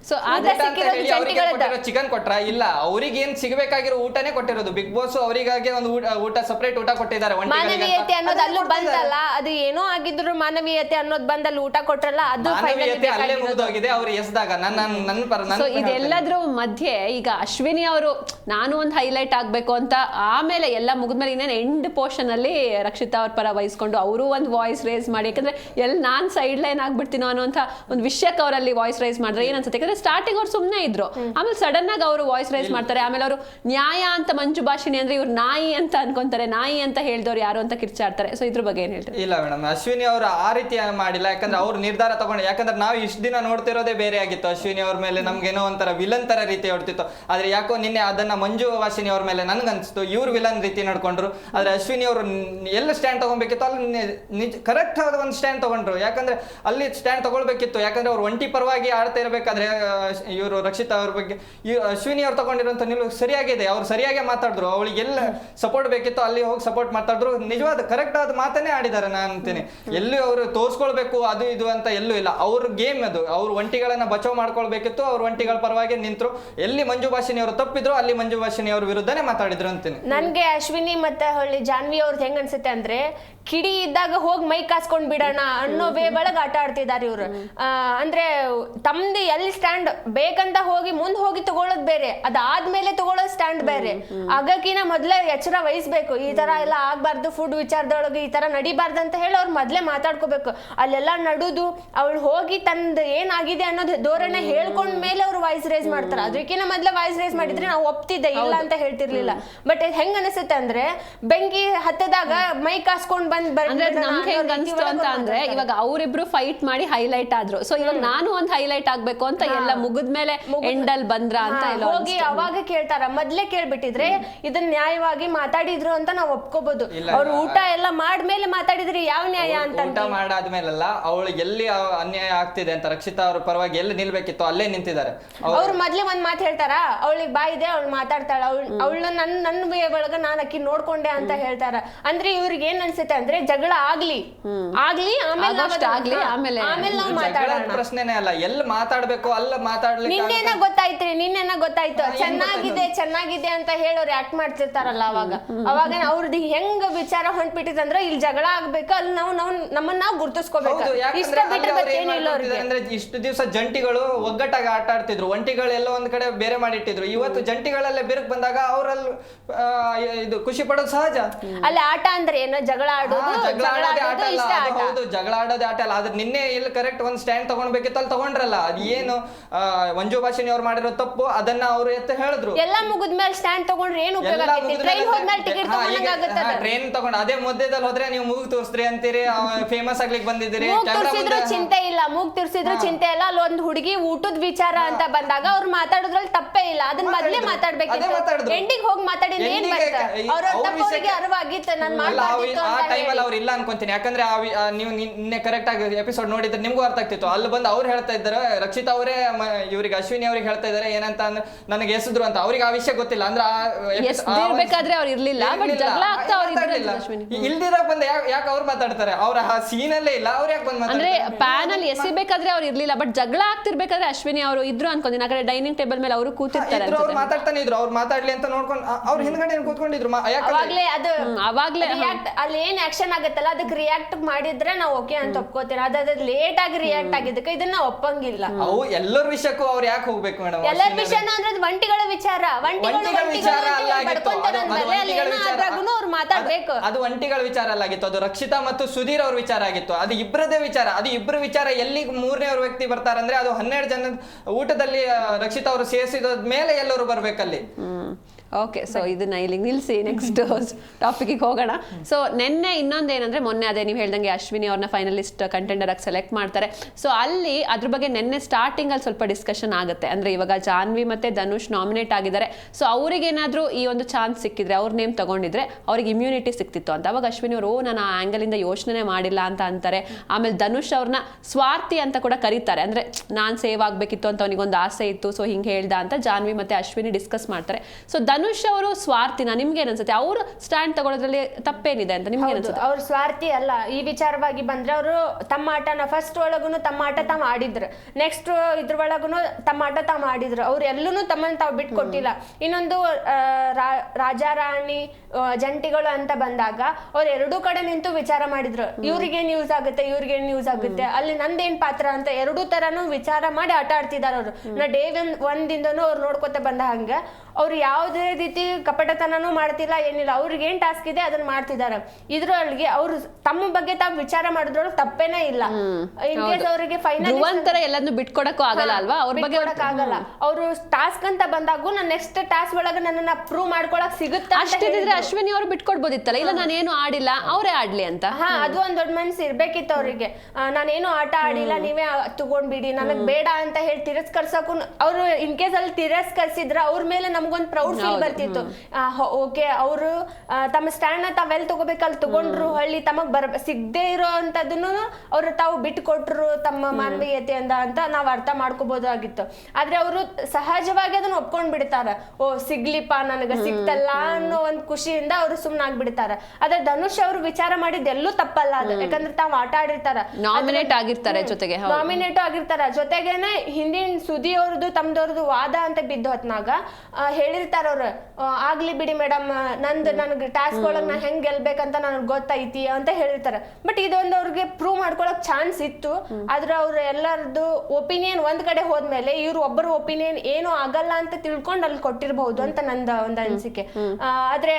ಸೊ ಊಟ ಆದ್ರೆ ಊಟ ಅಂತ ಸಿಕ್ಕಿರೋದು ಹೇಳಿ ಅವ್ರಿಗೆ ಜಂಟಿಗಳದ್ದ. ಕೊಟ್ಟಿರೋ ಚಿಕನ್ ಕೊಟ್ರ? ಇಲ್ಲ ಅವ್ರಿಗೆ ಏನ್ ಸಿಗಬೇಕಾಗಿರೋ ಊಟನೇ ಕೊಟ್ಟಿರೋದು. ಬಿಗ್ ಬಾಸ್ ಅವರಿಗಾಗಿ ಒಂದು ಊಟ ಊಟ ಸಪರೇಟ್ ಊಟ ಕೊಟ್ಟಿದ್ದಾರೆ ಒಂಟಿಗಳಿಗೆ ಅಂತ. ಮಾನವೀಯತೆ ಅನ್ನೋದು ಅಲ್ಲೂ ಬಂದಲ್ಲ. ಅದು ಏನೋ ಆಗಿದ್ರು ಮಾನವೀಯತೆ ಅನ್ನೋದು ಬಂದಲ್ಲಿ ಊಟ ಕೊಟ್ರಲ್ಲ ಅದು ಮಾನವೀಯತೆ ಅಲ್ಲೇ ಮುಗಿದೋಗಿದೆ ಅವ್ರು ಎಸ್ದಾಗ. ನನ್ನ ನನ್ನ ಪರ ನನ್ನ ಸೊ ಪರ ಇದೆಲ್ಲದ್ರ ಮಧ್ಯೆ ಈಗ ಅಶ್ವಿನಿ ಅವರು ನಾನು ಒಂದು ಹೈಲೈಟ್ ಆಗಬೇಕು ಅಂತ ಆಮೇಲೆ ಎಲ್ಲ ಮುಗಿದ್ಮೇಲೆ ಇನ್ನೇನು ಎಂಡ್ ಪೋರ್ಷನ್ ಅಲ್ಲಿ ರಕ್ಷಿತಾ ಅವ್ರ ಪರ ವಹಿಸ್ಕೊಂಡು ಅವರು ಒಂದು ವಾಯ್ಸ್ ರೇಸ್ ಮಾಡಿ. ಯಾಕಂದ್ರೆ ಎಲ್ಲಿ ನಾನು ಸೈಡ್ ಲೈನ್ ಆಗ್ಬಿಡ್ತೀನೋ ಅನ್ನೋಂಥ ಒಂದು ವಿಷಯಕ್ಕೆ ಅವರಲ್ಲಿ ವಾಯ್ಸ್ ರೈಸ್ ಮಾಡಿದ್ರೆ ಏನನ್ಸುತ್ತೆ ಅನ್ಸುತ್ತೆ? ಯಾಕಂದ್ರೆ ಸ್ಟಾರ್ಟಿಂಗ್ ಅವ್ರು ಸುಮ್ಮನೆ ಇದ್ರು. ಆಮೇಲೆ ಸಡನ್ ಆಗಿ ಅವರು ವಾಯ್ಸ್ ರೈಸ್ ಮಾಡ್ತಾರೆ. ಆಮೇಲೆ ಅವರು ನ್ಯಾಯ ಅಂತ ಮಂಜು ಭಾಷಿಣಿ ಅಂದ್ರೆ ಇವ್ರು ನಾಯಿ ಅಂತ ಅನ್ಕೊಂತಾರೆ. ನಾಯಿ ಅಂತ ಹೇಳಿದವ್ರು ಯಾರು ಅಂತ ಕಿರ್ಚಾಡ್ತಾರೆ. ಸೊ ಇದ್ರ ಬಗ್ಗೆ ಏನು ಹೇಳ್ತಾರೆ? ಇಲ್ಲ ಮೇಡಮ್ ಅಶ್ವಿನಿ ಅವರು ಆ ರೀತಿ ಮಾಡಿಲ್ಲ. ಯಾಕಂದ್ರೆ ಅವ್ರು ನಿರ್ಧಾರ ತಗೊಂಡು ಯಾಕಂದ್ರೆ ನಾವು ಇಷ್ಟು ದಿನ ನೋಡ್ತಿರೋದೇ ಬೇರೆ ಆಗಿತ್ತು ಅಶ್ವಿನಿ ಅವ್ರ ಮೇಲೆ. ನಮ್ಗೇನೋ ಒಂಥರ ವಿಲನ್ ತರ ರೀತಿ ಹೊಡ್ತಿತ್ತು. ಆದ್ರೆ ಯಾಕೋ ನಿನ್ನೆ ಅದನ್ನ ಮಂಜು ವಾಸಿನಿ ಅವ್ರ ಮೇಲೆ ನನ್ಗನ್ಸ್ತು. ಇವ್ರು ವಿಲನ್ ರೀತಿ ನಡ್ಕೊಂಡ್ರು. ಆದ್ರೆ ಅಶ್ವಿನಿ ಅವರು ಎಲ್ಲ ಸ್ಟ್ಯಾಂಡ್ ತಗೊಬೇಕಿತ್ತು ಅಲ್ಲಿ ನಿಜ ಕರೆಕ್ಟ್ ಆದ ಒಂದು ಸ್ಟ್ಯಾಂಡ್ ತಗೊಂಡ್ರು. ಯಾಕಂದ್ರೆ ಅಲ್ಲಿ ಸ್ಟ್ಯಾಂಡ್ ತಗೊಳ್ಬೇಕಿತ್ತು. ಯಾಕಂದ್ರೆ ಅವ್ರು ಒಂಟಿ ಪರವಾಗಿ ಆಡ್ತಾ ಇರಬೇಕಾದ್ರೆ ಇವರು ರಕ್ಷಿತಾ ಅವ್ರ ಬಗ್ಗೆ ಅಶ್ವಿನಿ ಅವ್ರು ತಗೊಂಡಿರೋಂಥ ನಿಲುವು ಸರಿಯಾಗಿದೆ ಅವ್ರು ಸರಿಯಾಗಿ ಮಾತಾಡಿದ್ರು. ಅವಳಿಗೆ ಎಲ್ಲ ಸಪೋರ್ಟ್ ಬೇಕಿತ್ತು. ಅಲ್ಲಿ ಹೋಗಿ ಸಪೋರ್ಟ್ ಮಾತಾಡಿದ್ರು. ನಿಜವಾದ ಕರೆಕ್ಟ್ ಆದ ಮಾತನ್ನೇ ಆಡಿದ್ದಾರೆ ನಾನು ಅಂತೀನಿ. ಎಲ್ಲಿ ಅವರು ತೋರಿಸ್ಕೊಳ್ಬೇಕು ಅದು ಇದು ಅಂತ ಎಲ್ಲೂ ಇಲ್ಲ. ಅವ್ರ ಗೇಮ್ ಅದು. ಅವ್ರ ಒಂಟಿಗಳನ್ನ ಬಚಾವ್ ಮಾಡ್ಕೊಳ್ಬೇಕಿತ್ತು. ಅವ್ರ ಒಂಟಿಗಳ ಪರವಾಗಿ ನಿಂತರು. ಎಲ್ಲಿ ಮಂಜು ಭಾಷಿನಿ ಅವರು ತಪ್ಪಿದ್ರು ಅಲ್ಲಿ ಮಂಜು ಅವ್ರ ವಿರುದ್ಧನೇ ಮಾತಾಡಿದ್ರು ಅಂತೀನಿ. ನನ್ಗೆ ಅಶ್ವಿನಿ ಮತ್ತೆ ಹೊಳ್ಳಿ ಜಾನ್ವಿ ಅವ್ರದ್ದು ಹೆಂಗ ಅನ್ಸುತ್ತೆ ಅಂದ್ರೆ ಕಿಡಿ ಇದ್ದಾಗ ಹೋಗಿ ಮೈ ಕಾಸ್ಕೊಂಡ್ ಬಿಡೋಣ ಅನ್ನೋ ವೇ ಒಳಗ ಆಟ ಆಡ್ತಿದಾರೆ ಇವ್ರು. ಅಂದ್ರೆ ತಮ್ದು ಎಲ್ಲಿ ಸ್ಟ್ಯಾಂಡ್ ಬೇಕಂತ ಹೋಗಿ ಮುಂದ್ ಹೋಗಿ ತಗೊಳ್ಳೋದ್ ಬೇರೆ ಅದಾದ್ಮೇಲೆ ತಗೊಳ್ಳೋ ಸ್ಟ್ಯಾಂಡ್ ಬೇರೆ. ಆಗಕಿನ ಮೊದ್ಲೇ ಎಚ್ಚರ ವಹಿಸ್ಬೇಕು ಈ ತರ ಎಲ್ಲ ಆಗ್ಬಾರ್ದು ಫುಡ್ ವಿಚಾರದೊಳಗೆ ಈ ತರ ನಡಿಬಾರ್ದು ಅಂತ ಹೇಳಿ ಅವ್ರು ಮೊದ್ಲೇ ಮಾತಾಡ್ಕೋಬೇಕು. ಅಲ್ಲೆಲ್ಲ ನಡುದು ಅವಳು ಹೋಗಿ ತಂದ್ ಏನಾಗಿದೆ ಅನ್ನೋದು ಧೋರಣೆ ಹೇಳ್ಕೊಂಡ್ ಮೇಲೆ ಅವ್ರು ವಾಯ್ಸ್ ರೇಸ್ ಮಾಡ್ತಾರೆ. ಅದಕ್ಕಿಂತ ಮೊದ್ಲೇ ವಾಯ್ಸ್ ರೇಸ್ ಮಾಡಿದ್ರೆ ನಾವು ಒಪ್ತಿದ್ದೆ ಇಲ್ಲ ಅಂತ ಹೇಳ್ತಿರ್ಲಿಲ್ಲ. ಬಟ್ ಹೆಂಗ್ ಅನಿಸುತ್ತೆ ಅಂದ್ರೆ ಬೆಂಕಿ ಹತ್ತದಾಗ ಮೈ ಕಾಸ್ಕೊಂಡ್ ಬಂದ್ ಅಂದ್ರೆ ಅದ್ ಹೆಂಗ್ ಅನ್ಸ್ತು ಅಂತ ಅಂದ್ರೆ ಇವಾಗ ಅವರಿಬ್ರು ಫೈಟ್ ಮಾಡಿ ಹೈಲೈಟ್ ಆದ್ರು. ಸೊ ಇವಾಗ ನಾನು ಒಂದ್ ಹೈಲೈಟ್ ಆಗ್ಬೇಕು ಅಂತ ಎಲ್ಲ ಮುಗಿದ್ಮೇಲೆ ಎಂಡಲ್ ಬಂದ್ರ ಅಂತ ಹೋಗಿ ಅವಾಗ ಕೇಳ್ತಾರ. ಮೊದ್ಲೇ ಕೇಳ್ಬಿಟ್ಟಿದ್ರೆ ಇದನ್ನ ನ್ಯಾಯವಾಗಿ ಮಾತಾಡಿದ್ರು ಅಂತ ನಾವ್ ಒಪ್ಕೋಬಹುದು ಅವ್ರ. ಊಟ ಎಲ್ಲ ಮಾಡ್ಮೇಲೆ ಮಾತಾಡಿದ್ರೆ ಯಾವ ನ್ಯಾಯ ಅಂತ ಊಟ ಮಾಡಾದ್ಮೇಲೆಲ್ಲ ಅವಳು ಎಲ್ಲಿ ಅನ್ಯಾಯ ಆಗ್ತಿದೆ ಅಂತ ರಕ್ಷಿತಾ ಅವ್ರ ಪರವಾಗಿ ಎಲ್ಲಿ ನಿಲ್ಬೇಕಿತ್ತು ಅಲ್ಲೇ ನಿಂತಿದ್ದಾರೆ. ಅವ್ರು- ಅವ್ರು ಮೊದ್ಲೇ ಒಂದ್ ಮಾತು ಹೇಳ್ತಾರ ಅವಳಿಗೆ ಬಾಯ್ ಇದೆ ಅವಳು ಮಾತಾಡ್ತಾಳ ಅವಳು ಅವಳನ್ನ ನನ್ ನನ್ನ way ಒಳಗ ನಾನು ಅಕ್ಕಿ ನೋಡ್ಕೊಂಡೆ ಅಂತ ಹೇಳ್ತಾರ. ಅಂದ್ರೆ ಇವ್ರಿಗೆ ಏನ್ ಅನ್ಸುತ್ತೆ ಅಂದ್ರೆ ಜಗಳ ಆಗ್ಲಿ. ಆಗ್ಲಿ ಆಮೇಲೆ ಆಗ್ಲಿ, ಆಮೇಲೆ- ಆಮೇಲೆ ನಾವ್ ಮಾತಾಡೋಣ. ಪ್ರಶ್ನೆನೇ ಅಲ್ಲ ಎಲ್ಲಿ ಮಾತಾಡ್ಬೇಕು ಅಲ್ಲ ಮಾತಾಡ್ಲಿ ನಿನ್ನೆನ ಗೊತ್ತಾಯ್ತ್ರಿ ನಿನ್ನೆನ ಗೊತ್ತಾಯ್ತು. ಚೆನ್ನಾಗಿದೆ ಚೆನ್ನಾಗಿದೆ ಅಂತ ಹೇಳೋರು ಆಕ್ಟ್ ಮಾಡ್ತಿರ್ತಾರಲ್ಲ ಅವಾಗ? ಅವಾಗ ಅವ್ರದ್ದು ಹೆಂಗ್ ವಿಚಾರ ಹೊಂಟ್ಬಿಟ್ಟಿದಂದ್ರೆ ಇಲ್ಲಿ ಜಗಳ ಆಗ್ಬೇಕು ಅಲ್ಲಿ ನಾವು ನಾವು ನಮ್ಮನ್ನ ನಾವು ಗುರ್ತಿಸ್ಕೋಬೇಕು ಇಷ್ಟ ಅಂದ್ರೆ ಇಷ್ಟು ದಿವಸ ಜಂಟಿಗಳು ಒಗ್ಗಟ್ಟಾಗಿ ಆಟ ಆಡ್ತಿದ್ರು ಒಂಟಿಗಳು ಎಲ್ಲ ಒಂದ್ ಕಡೆ ಬೇರೆ ಮಾಡಿಟ್ಟಿದ್ರು. ಇವತ್ತು ಜಂಟಿಗಳಲ್ಲೇ ಬಿರುಕ್ ಬಂದಾಗ ಅವರಲ್ಲಿ ಇದು ಖುಷಿ ಪಡೋದು ಸಹಜ. ಅಲ್ಲಿ ಆಟ ಅಂದ್ರೆ ಏನು? ಜಗಳ ಆಡೋದು ಜಗಳ ಆಡೋದೇ ಆಟ ಅಲ್ಲ. ಅದು ಹೌದು ಜಗಳ ಆಡೋದೇ ಆಟ ಅಲ್ಲ. ಆದ್ರೆ ನಿನ್ನೆ ಇಲ್ಲಿ ಕರೆಕ್ಟ್ ಒಂದ್ ಸ್ಟ್ಯಾಂಡ್ ತಗೊಂಡ್ಬೇಕಿತ್ತು ಅಲ್ಲಿ ತಗೊಂಡ್ರಲ್ಲ. ಅದು ಏನು ಆ, ಮಂಜು ಭಾಷಿನಿ ಅವ್ರು ಮಾಡಿರೋ ತಪ್ಪು ಅದನ್ನ ಅವ್ರು ಎತ್ತ ಹೇಳಿದ್ರು. ಎಲ್ಲ ಮುಗಿದ್ಮೇಲೆ ಸ್ಟ್ಯಾಂಡ್ ತಗೊಂಡ್ರೆ ಏನ್ ಉಪಯೋಗ ಆಗೈತಿ ಟ್ರೈನ್ ಹೋದ್ಮೇಲೆ ಟಿಕೆಟ್ ತಗೊಂಡಂಗಾಗತ್ತದ ಟ್ರೈನ್ ತಗೊಂಡು ಅದೇ ಮಧ್ಯದಲ್ಲಿ ಹೋದ್ರೆ ನೀವು ಮೂಗ್ ತೋರಿಸ್ರಿ ಅಂತೀರಿ ಫೇಮಸ್ ಆಗ್ಲಿಕ್ಕೆ ಬಂದಿದ್ದೀರಿ ಮೂಗ್ camera ತುರ್ಸಿದ್ರು ಮುಂದೆ- ಚಿಂತೆ ಇಲ್ಲ ಮೂಗ್ ತಿರ್ಸಿದ್ರು ಚಿಂತೆ ಇಲ್ಲ. ಅಲ್ಲಿ ಒಂದು ಹುಡುಗಿ ಊಟದ ವಿಚಾರ ಅಂತ ಬಂದಾಗ ಅವ್ರು ಮಾತಾಡೋದ್ರಲ್ಲಿ ತಪ್ಪೇ ಇಲ್ಲ. ಅದನ್ನ ಮೊದ್ಲೇ ಅದೇ ಮಾತಾಡ್ಬೇಕಿತ್ತು. ಮಾತಾಡಿದ್ರು. ಎಂಡಿಗೆ ಹೋಗಿ ಮಾತಾಡಿ ಏನ್ Ending ಬರ್ತದೆ ಗೆ- ಅವ್ರ ಅವ್ರ ತಪ್ಪು ವಿಷಯಕ್ಕೆ- ಅರಿವಾಗಿತ್ತು. ನಾನ್ ಅಲ್ಲ ಆ ವಿ- ಮಾಡ್ಬಾರ್ದಿತ್ತು ಆ ಅಂತ ಟೈಮಲ್ಲಿ ಹೇಳಿ. ಅವ್ರು ಇಲ್ಲ ಅನ್ಕೊಂತೀನಿ. ಯಾಕಂದ್ರೆ ಆ ವಿ- ಆ ನೀವು ನಿನ್ನೆ ಕರೆಕ್ಟ್ ಆಗಿ ಎಪಿಸೋಡ್ ನೋಡಿದ್ರೆ ನಿಮ್ಗೂ ಅರ್ಥ ಆಗ್ತಿತ್ತು. ಅಲ್ಲಿ ಬಂದು ಅವ್ರು ಹೇಳ್ತಾ ಇದ್ದಾರೆ ರಕ್ಷಿತಾ ಅವರೇ ಇವ್ರಿಗೆ ಅಶ್ವಿನಿ ಅವ್ರಿಗೆ ಹೇಳ್ತಾ ಇದ್ದಾರೆ ಏನಂತ ಅಂದ್ರೆ ನನಗೆ ಎಸಿದ್ರು ಅಂತ. ಅವ್ರಿಗೆ ಆ ವಿಷಯ ಗೊತ್ತಿಲ್ಲ. ಅಂದ್ರೆ ಆ ಒಂದು- ಎಸ್ದಿರ್ಬೇಕಾದ್ರೆ ಅವ್ರು ಇರ್ಲಿಲ್ಲ. ಜಗಳ ಆಗ್ತಾ ಅವ್ರು ಇದ್ರು ಮಾತಾಡ್ಲಿಲ್ಲ. ಅಶ್ವಿನಿ. ಈ ಇಲ್ದಿರಾಗ ಬಂದ ಯಾಕೆ ಅವ್ರು ಮಾತಾಡ್ತಾರೆ? ಅವ್ರ ಆ ಅಲ್ಲೇ ಇಲ್ಲ. ಅವ್ರು ಯಾಕೆ ಬಂದ್ ಅಂದ್ರೆ ಮಾತಾಡ್ತಾರೆ? ಪ್ಯಾನ್ ಅಲ್ಲಿ ಎಸಿಬೇಕಾದ್ರೆ ಅವ್ರು ಇರ್ಲಿಲ್ಲ ಬಟ್ ಜಗಳ ಆಗ್ತಿರ್ಬೇಕಾದ್ರೆ ಅಶ್ವಿನಿ ಅವರು ಇದ್ರು ಅನ್ಕೊಂತೀನಿ. ಆ ಕಡೆ ಡೈನಿಂಗ್ ಟೇಬಲ್ ಮೇಲೆ ಅವರು ಕೂತಿರ್ತಾರೆ ಇದ್ರು ಅವ್ರು ಮಾತಾಡ್ತಾನೆ ಇದ್ರು ಅವ್ರು ಮಾತಾಡ್ಲಿ ಅಂತ ನೋಡ್ಕೊಂಡು ಅವ್ರ ಹಿಂದ್ಗಡೆ ಕೂತ್ಕೊಂಡಿದ್ರು ಮಾ- ಯಾಕಂದ್ರೆ ಅವಾಗ್ಲೇ ಅದು ಅವಾಗ್ಲೇ ರಿಯಾಕ್ಟ್ ಅಲ್ಲಿ ಏನ್ ಆಕ್ಷನ್ ಆಗತ್ತಲ್ಲ ಅದಕ್ಕೆ ರಿಯಾಕ್ಟ್ ಮಾಡಿದ್ರೆ ನಾವು ಓಕೆ ಅಂತ ಒಪ್ಕೋತೀರ? ಅದಾದ್ರೆ ಲೇಟ್ ಆಗಿ ರಿಯಾಕ್ಟ್ ಆಗಿದ್ದಕ್ಕೆ ಇದನ್ನ ಒಪ್ಪಂಗಿಲ್ಲ. ಅವು ಎಲ್ಲರ ವಿಷಯಕ್ಕೂ ಅವ್ರು ಯಾಕೆ ಹೋಗ್ಬೇಕು ಮೇಡಮ್? ಎಲ್ಲರ ವಿಷಯ ಅಂದ್ರೆ ಅದು ಒಂಟಿಗಳ ವಿಚಾರ. ಒಂಟಿಗಳು ಒಂಟಿಗಳ ವಿಚಾರ ಅಲ್ಲ ಆಗಿತ್ತು ಬಡ್ಕೊಂತಾರೆ ಅದು- ಅದು ಅಂದ್ಮೇಲೆ ಅಲ್ಲಿ ಒಂಟಿಗಳ ಏನೋ ವಿಚಾರ. ಅವ್ರು ಮಾತಾಡ್ಬೇಕು. ಅದು- ಅದು ಒಂಟಿಗಳ ವಿಚಾರ ಅಲ್ಲ ಆಗಿತ್ತು ಅದು ರಕ್ಷಿತಾ ಮತ್ತು ಸುಧೀರ್ ಅವ್ರ ವಿಚಾರ ಆಗಿತ್ತು. ಅದು ಇಬ್ಬರದೇ ವಿಚಾರ. ಅದು ಇಬ್ಬರ ವಿಚಾರ ಎಲ್ಲಿ ಮೂರನೇ ಅವ್ರ ವ್ಯಕ್ತಿ ಬರ್ತಾರಂದ್ರೆ ಅದು ಹನ್ನೆರಡು ಜನ ಊಟದಲ್ಲಿ ಆ, ರಕ್ಷಿತಾ ಅವರು ಸೇರಿಸಿದ ಮೇಲೆ ಎಲ್ಲರೂ ಬರ್ಬೇಕಲ್ಲಿ. ಓಕೆ ಸೊ ಇದನ್ನ ಇಲ್ಲಿ ನಿಲ್ಲಿಸಿ ನೆಕ್ಸ್ಟ್ ಟಾಪಿಕಿಗೆ ಹೋಗೋಣ. ಸೊ ನಿನ್ನೆ ಇನ್ನೊಂದು ಏನಂದ್ರೆ ಮೊನ್ನೆ ಅದೇ ನೀವು ಹೇಳ್ದಂಗೆ ಅಶ್ವಿನಿ ಅವ್ರನ್ನ ಫೈನಲಿಸ್ಟ್ ಕಂಟೆಂಡರ್ ಆಗಿ ಸೆಲೆಕ್ಟ್ ಮಾಡ್ತಾರೆ. ಸೊ ಅಲ್ಲಿ ಅದ್ರ ಬಗ್ಗೆ ನಿನ್ನೆ ಸ್ಟಾರ್ಟಿಂಗ್ ಅಲ್ಲಿ ಸ್ವಲ್ಪ ಡಿಸ್ಕಷನ್ ಆಗುತ್ತೆ. ಅಂದ್ರೆ ಇವಾಗ ಜಾನ್ವಿ ಮತ್ತೆ ಧನುಷ್ ನಾಮಿನೇಟ್ ಆಗಿದ್ದಾರೆ. ಸೊ ಅವ್ರಿಗೇನಾದ್ರೂ ಈ ಒಂದು ಚಾನ್ಸ್ ಸಿಕ್ಕಿದ್ರೆ ಅವ್ರ ನೇಮ್ ತಗೊಂಡಿದ್ರೆ ಅವ್ರಿಗೆ ಇಮ್ಯುನಿಟಿ ಸಿಕ್ತಿತ್ತು ಅಂತ. ಅವಾಗ ಅಶ್ವಿನಿ ಅವರು ಓ ನಾನು ಆ ಆಂಗಲ್ ಇಂದ ಯೋಚನೆ ಮಾಡಿಲ್ಲ ಅಂತ ಅಂತಾರೆ. ಆಮೇಲೆ ಧನುಷ್ ಅವ್ರನ್ನ ಸ್ವಾರ್ಥಿ ಅಂತ ಕೂಡ ಕರೀತಾರೆ. ಅಂದ್ರೆ ನಾನು ಸೇವ್ ಆಗ್ಬೇಕಿತ್ತು ಅಂತ ಅವನಿಗೊಂದು ಆಸೆ ಇತ್ತು ಸೊ ಹಿಂಗೆ ಹೇಳ್ದ ಅಂತ ಜಾನ್ವಿ ಮತ್ತೆ ಅಶ್ವಿನಿ ಡಿಸ್ಕಸ್ ಮಾಡ್ತಾರೆ. ಸೊ ಧನುಷ್ ಅವರು ಸ್ವಾರ್ಥಿನ ನಿಮ್ಗೆ ಅನ್ಸುತ್ತೆ ಅವರು ಸ್ಟ್ಯಾಂಡ್ ತಗೊಳ್ಳೋದ್ರಲ್ಲಿ ತಪ್ಪೇನಿದೆ ಅಂತ ನಿಮ್ಗೆ ಅನ್ಸುತ್ತೆ ಅವ್ರ ಸ್ವಾರ್ಥಿ ಅಲ್ಲ. ಈ ವಿಚಾರವಾಗಿ ಬಂದ್ರೆ ಅವರು ತಮ್ಮ ಆಟನ ಫಸ್ಟ್ ಒಳಗುನು ತಮ್ಮ ಆಟ ತಾವ್ ಆಡಿದ್ರು. ನೆಕ್ಸ್ಟ್ ಇದ್ರ ಒಳಗುನು ತಮ್ಮ ಆಟ ತಾವ್ ಆಡಿದ್ರು. ಅವ್ರು ಎಲ್ಲೂ ತಮ್ಮನ್ನ ತಾವ್ ಬಿಟ್ಕೊಟ್ಟಿಲ್ಲ. ಇನ್ನೊಂದು ರಾಜ ರಾಣಿ ಜಂಟಿಗಳು ಅಂತ ಬಂದಾಗ ಅವ್ರು ಎರಡೂ ಕಡೆ ನಿಂತು ವಿಚಾರ ಮಾಡಿದ್ರು. ಇವ್ರಿಗೇನ್ ಯೂಸ್ ಆಗುತ್ತೆ ಇವ್ರಿಗೇನ್ ಯೂಸ್ ಆಗುತ್ತೆ? ಅಲ್ಲಿ ನಂದೇನ್ ಪಾತ್ರ ಅಂತ ಎರಡೂ ತರನು ವಿಚಾರ ಮಾಡಿ ಆಟ ಆಡ್ತಿದಾರ ಅವ್ರು. ನಾ ಡೇ ಒನ್ ಒಂದಿಂದನೂ ಅವ್ರು ನೋಡ್ಕೊತ ಬಂದ ಹಂಗ ಅವ್ರು ಯಾವುದೇ ರೀತಿ ಕಪಟತನನೂ ಮಾಡ್ತಿಲ್ಲ ಏನಿಲ್ಲ. ಅವ್ರಿಗೆ ಏನ್ ಟಾಸ್ಕ್ ಇದೆ ಅದನ್ನ ಮಾಡ್ತಿದ್ದಾರೆ. ಇದ್ರೊಳಗೆ ಅವ್ರು ತಮ್ಮ ಬಗ್ಗೆ ತಾವ್ ವಿಚಾರ ಮಾಡಿದ್ರೊಳಗೆ ತಪ್ಪೇನೇ ಇಲ್ಲ. ಇನ್ ಕೇಸ್ ಅವರಿಗೆ ಫೈನಲ್ ಎಲ್ಲದನ್ನು ಬಿಟ್ಕೊಡಕ್ಕೂ ಆಗಲ್ಲ ಅಲ್ವಾ? ಅವ್ರ ಬಗ್ಗೆ ಆಗಲ್ಲ. ಅವರು ಟಾಸ್ಕ್ ಅಂತ ಬಂದಾಗ ನಾನು ನೆಕ್ಸ್ಟ್ ಟಾಸ್ಕ್ ಒಳಗೆ ನನ್ನನ್ನ ಪ್ರೂವ್ ಮಾಡ್ಕೊಳಕ್ ಸಿಗುತ್ತಾ ಅಷ್ಟಿದ್ರೆ ಅಶ್ವಿನಿ ಅವ್ರು ಬಿಟ್ಕೊಡ್ಬೋದಿತ್ತಲ್ಲ? ಇಲ್ಲ ನಾನೇನು ಆಡಿಲ್ಲ ಅವರೇ ಆಡ್ಲಿ ಅಂತ? ಹಾ ಅದು ಒಂದ್ ದೊಡ್ಡ ಮನ್ಸು ಇರ್ಬೇಕಿತ್ತು ಅವ್ರಿಗೆ. ನಾನೇನು ಆಟ ಆಡಿಲ್ಲ ನೀವೇ ತಗೊಂಡ್ಬಿಡಿ ನನಗ್ ಬೇಡ ಅಂತ ಹೇಳಿ ತಿರಸ್ಕರ್ಸಕ್ಕೂ ಅವ್ರು ಇನ್ ಕೇಸ್ ಅಲ್ಲಿ ತಿರಸ್ಕರ್ಸಿದ್ರ ಅವ್ರ ಮೇಲೆ ನಮ್ಗೊಂದ್ ಪ್ರೌಡ್ ಫೀಲ್ ಬರ್ತಿತ್ತು. ಓಕೆ ಅವರು ತಮ್ಮ ಸ್ಟ್ಯಾಂಡ್ನ ತಾವೆಲ್ ತಗೋಬೇಕಲ್ಲಿ ತಗೊಂಡ್ರು ಹಳ್ಳಿ ತಮಗ್ ಬರ ಸಿಗದೆ ಇರೋ ಅಂತದನ್ನು ಅವ್ರು ತಾವು ಬಿಟ್ಟು ಕೊಟ್ರು ತಮ್ಮ ಮಾನವೀಯತೆಯಿಂದ ಅಂತ ನಾವ್ ಅರ್ಥ ಮಾಡ್ಕೋಬಹುದಾಗಿತ್ತು ಆದ್ರೆ ಅವರು ಸಹಜವಾಗಿ ಅದನ್ನ ಒಪ್ಕೊಂಡ್ ಬಿಡ್ತಾರ. ಓ ಸಿಗ್ಲಿಪ್ಪ ನನಗ ಸಿಗ್ತಲ್ಲ ಅನ್ನೋ ಒಂದ್ ಖುಷಿಯಿಂದ ಅವ್ರು ಸುಮ್ನಾಗ್ಬಿಡ್ತಾರ ಆದ್ರೆ ಧನುಷ್ ಅವ್ರು ವಿಚಾರ ಮಾಡಿದ್ ಎಲ್ಲೂ ತಪ್ಪಲ್ಲ ಅದು. ಯಾಕಂದ್ರೆ ತಾವ್ ಆಟ ಆಡಿರ್ತಾರ. ನಾಮಿನೇಟ್ ಆಗಿರ್ತಾರೆ ಜೊತೆಗೆ ನಾಮಿನೇಟ್ ಆಗಿರ್ತಾರ. ಜೊತೆಗೇನೆ ಹಿಂದಿನ ಸುದಿ ಅವ್ರದ್ದು ತಮ್ದವ್ರದ್ದು ವಾದ ಅಂತ ಬಿದ್ದು ಹೊತ್ನಾಗ ಹೇಳಿರ್ತಾರ ಅವ್ರು ಆಗ್ಲಿ ಬಿಡಿ ಮೇಡಮ್ ನಂದು ನನಗೆ ಟಾಸ್ಕ್ ಒಳಗ್ ನಾ ಹೆಂಗ್ ಗೆಲ್ಬೇಕಂತ ನನಗೆ ಗೊತ್ತೈತಿ ಅಂತ ಹೇಳಿರ್ತಾರ. ಬಟ್ ಇದೊಂದು ಅವ್ರಿಗೆ ಪ್ರೂವ್ ಮಾಡ್ಕೊಳಕ್ ಚಾನ್ಸ್ ಇತ್ತು. ಆದ್ರೆ ಅವ್ರ ಎಲ್ಲರದ್ದು ಒಪಿನಿಯನ್ ಒಂದ್ ಕಡೆ ಹೋದ್ಮೇಲೆ ಇವ್ರು ಒಬ್ಬರ ಒಪಿನಿಯನ್ ಏನು ಆಗಲ್ಲ ಅಂತ ತಿಳ್ಕೊಂಡು ಅಲ್ಲಿ ಕೊಟ್ಟಿರಬಹುದು ಅಂತ ನಂದ ಒಂದ್ ಅನಿಸಿಕೆ. ಆ, ಆದ್ರೆ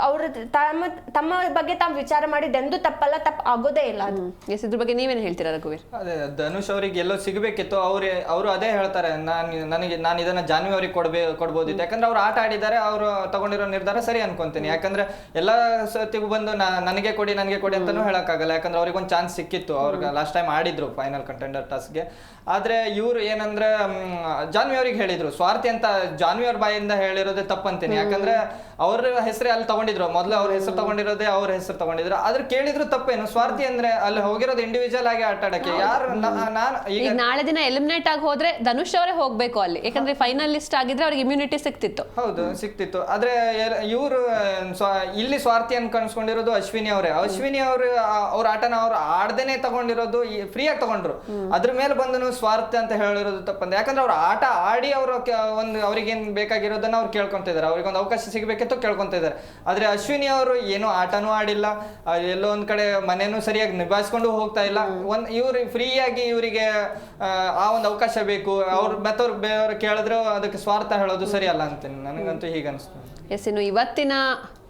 ಅವ್ರ ತಮ್ಮ ತಮ್ಮ ಬಗ್ಗೆ ತಾವು ವಿಚಾರ ಮಾಡಿದ್ದೆಂದು ತಪ್ಪಲ್ಲ ತಪ್ಪ ಆಗೋದೇ ಇಲ್ಲ ಅದು. ಎಸ್ ಇದ್ರ ಬಗ್ಗೆ ನೀವೇನು ಹೇಳ್ತೀರಾ ರಘುವೀರ್ ಅದೇ ಧನುಷ್ ಅವ್ರಿಗೆ ಎಲ್ಲೋ ಸಿಗಬೇಕಿತ್ತು ಅವ್ರು ಅವರು ಅದೇ ಹೇಳ್ತಾರೆ ನಾನು ನನಗೆ ನಾನು ಇದನ್ನ ಜಾನ್ವಿ ಅವ್ರಿಗೆ ಕೊಡ್ಬೇ ಕೊಡ್ಬೋದಿತ್ತು. ಯಾಕಂದ್ರೆ ಅವ್ರು ಆಟ ಆಡಿದ್ದಾರೆ ಅವರು ತಗೊಂಡಿರೋ ನಿರ್ಧಾರ ಸರಿ ಅನ್ಕೊಂತೀನಿ. ಯಾಕಂದ್ರೆ ಎಲ್ಲ ಸತಿಗೂ ಬಂದು ನನಗೆ ಕೊಡಿ ನನಗೆ ಕೊಡಿ ಅಂತಾನೂ ಹೇಳಕ್ಕಾಗಲ್ಲ. ಯಾಕಂದ್ರೆ ಅವ್ರಿಗೆ ಒಂದು ಚಾನ್ಸ್ ಸಿಕ್ಕಿತ್ತು. ಅವ್ರಿಗೆ ಲಾಸ್ಟ್ ಟೈಮ್ ಆಡಿದ್ರು ಫೈನಲ್ ಕಂಟೆಂಡರ್ ಟಾಸ್ಕ್ಗೆ ಆದ್ರೆ ಇವ್ರು ಏನಂದ್ರೆ ಜಾನ್ವಿ ಅವ್ರಿಗೆ ಹೇಳಿದ್ರು. ಸ್ವಾರ್ಥಿ ಅಂತ ಜಾನ್ವಿ ಅವ್ರ ಬಾಯಿಂದ ಹೇಳಿರೋದೇ ತಪ್ಪಂತೀನಿ. ಯಾಕಂದ್ರೆ ಅವ್ರ ಹೆಸರೇ ಅಲ್ಲಿ ತಗೊಂಡಿದ್ರು. ಮೊದಲು ಅವ್ರ ಹೆಸರು ತಗೊಂಡಿರೋದೇ ಅವ್ರ ಹೆಸರು ತಗೊಂಡಿದ್ರು. ಆದ್ರೆ ಕೇಳಿದ್ರು ತಪ್ಪೇನು. ಸ್ವಾರ್ಥಿ ಅಂದ್ರೆ ಅಲ್ಲಿ ಹೋಗಿರೋದು ಇಂಡಿವಿಜುವಲ್ ಆಗಿ ಆಟ ಆಡಕ್ಕೆ. ಯಾರು ನಾನು ಈಗ ನಾಳೆ ದಿನ ಎಲಿಮಿನೇಟ್ ಆಗಿ ಹೋದ್ರೆ ಧನುಷ್ ಅವರೇ ಹೋಗ್ಬೇಕು ಅಲ್ಲಿ. ಯಾಕಂದ್ರೆ ಫೈನಲಿಸ್ಟ್ ಆಗಿದ್ರೆ ಅವ್ರಿಗೆ ಇಮ್ಯುನಿಟಿ ಸಿಕ್ತಿತ್ತು. ಹೌದು ಸಿಕ್ತಿತ್ತು. ಆದ್ರೆ ಇವರು ಇಲ್ಲಿ ಸ್ವಾರ್ಥಿ ಅಂತ ಕಾಣಿಸ್ಕೊಂಡಿರೋದು ಅಶ್ವಿನಿ ಅವರೇ. ಅಶ್ವಿನಿ ಅವರು ಅವ್ರ ಆಟನ ಅವ್ರು ಆಡ್ದೇನೆ ತಗೊಂಡಿರೋದು ಫ್ರೀ ಆಗಿ ತಗೊಂಡ್ರು. ಅದ್ರ ಮೇಲೆ ಬಂದು ಸ್ವಾರ್ಥ ಅಂತ ಹೇಳಿರೋದು ತಪ್ಪಂದ್ರೆ ಯಾಕಂದ್ರೆ ಅವ್ರು ಆಟ ಆಡಿ ಅವರು ಒಂದು ಅವ್ರಿಗೇನ್ ಬೇಕಾಗಿರೋದನ್ನ ಅವ್ರು ಕೇಳ್ಕೊಂತಿದ್ದಾರೆ. ಅವ್ರಿಗೆ ಒಂದು ಅವಕಾಶ ಸಿಗಬೇಕಿತ್ತು ಕೇಳ್ಕೊಂತಿದ್ದಾರೆ. ಆದ್ರೆ ಅಶ್ವಿನಿ ಅವರು ಏನು ಆಟನೂ ಆಡಿಲ್ಲ. ಎಲ್ಲೋ ಒಂದ್ ಕಡೆ ಮನೇನು ಸರಿಯಾಗಿ ನಿಭಾಯಿಸ್ಕೊಂಡು ಹೋಗ್ತಾ ಇಲ್ಲ. ಒಂದ್ ಇವ್ರು ಫ್ರೀ ಆಗಿ ಇವರಿಗೆ ಆ ಒಂದು ಅವಕಾಶ ಬೇಕು. ಅವ್ರು ಮತ್ತವ್ರು ಬೇರೆಯವ್ರು ಕೇಳಿದ್ರು ಅದಕ್ಕೆ ಸ್ವಾರ್ಥ ಹೇಳೋದು ಸರಿ ಅಲ್ಲ ಅಂತೀನಿ. ನನಗಂತೂ ಹೀಗೆ ಅನಿಸ್ತು ಎಸ್ ಇನ್ನು ಇವತ್ತಿನ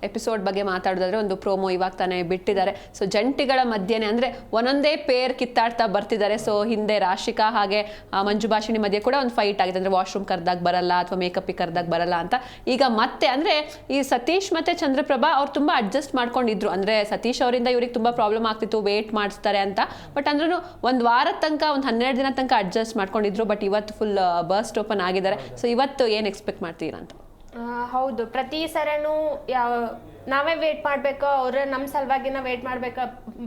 ಎಪಿಸೋಡ್ ಬಗ್ಗೆ ಮಾತಾಡೋದಾದ್ರೆ ಒಂದು ಪ್ರೋಮೋ ಇವಾಗ ತಾನೇ ಬಿಟ್ಟಿದ್ದಾರೆ. ಸೊ ಜಂಟಿಗಳ ಮಧ್ಯೆನೇ ಅಂದರೆ ಒಂದೊಂದೇ ಪೇರ್ ಕಿತ್ತಾಡ್ತಾ ಬರ್ತಿದ್ದಾರೆ. ಸೊ ಹಿಂದೆ ರಾಶಿಕಾ ಹಾಗೆ ಮಂಜು ಭಾಷಿಣಿ ಮಧ್ಯೆ ಕೂಡ ಒಂದು ಫೈಟ್ ಆಗಿದೆ ಅಂದರೆ ವಾಶ್ರೂಮ್ ಕರೆದಾಗ ಬರಲ್ಲ ಅಥವಾ ಮೇಕಪ್ಪಿಗೆ ಕರೆದಾಗ ಬರಲ್ಲ ಅಂತ. ಈಗ ಮತ್ತೆ ಅಂದರೆ ಈ ಸತೀಶ್ ಮತ್ತೆ ಚಂದ್ರಪ್ರಭಾ ಅವ್ರು ತುಂಬ ಅಡ್ಜಸ್ಟ್ ಮಾಡ್ಕೊಂಡಿದ್ರು. ಅಂದರೆ ಸತೀಶ್ ಅವರಿಂದ ಇವ್ರಿಗೆ ತುಂಬ ಪ್ರಾಬ್ಲಮ್ ಆಗ್ತಿತ್ತು. ವೇಟ್ ಮಾಡಿಸ್ತಾರೆ ಅಂತ. ಬಟ್ ಅಂದ್ರೂ ಒಂದು ವಾರದ ತನಕ, ಒಂದು ಹನ್ನೆರಡು ದಿನ ತನಕ ಅಡ್ಜಸ್ಟ್ ಮಾಡ್ಕೊಂಡಿದ್ರು. ಬಟ್ ಇವತ್ತು ಫುಲ್ ಬರ್ಸ್ಟ್ ಓಪನ್ ಆಗಿದ್ದಾರೆ. ಸೊ ಇವತ್ತು ಏನು ಎಕ್ಸ್ಪೆಕ್ಟ್ ಮಾಡ್ತೀರಾ ಅಂತ? ಹೌದು. ಪ್ರತಿ ಸರನು ಯಾವ ನಾವೇ ವೇಟ್ ಮಾಡ್ಬೇಕು ಅವ್ರ ನಮ್ಮ ಸಲುವಾಗಿನ ವೇಟ್ ಮಾಡ್ಬೇಕು.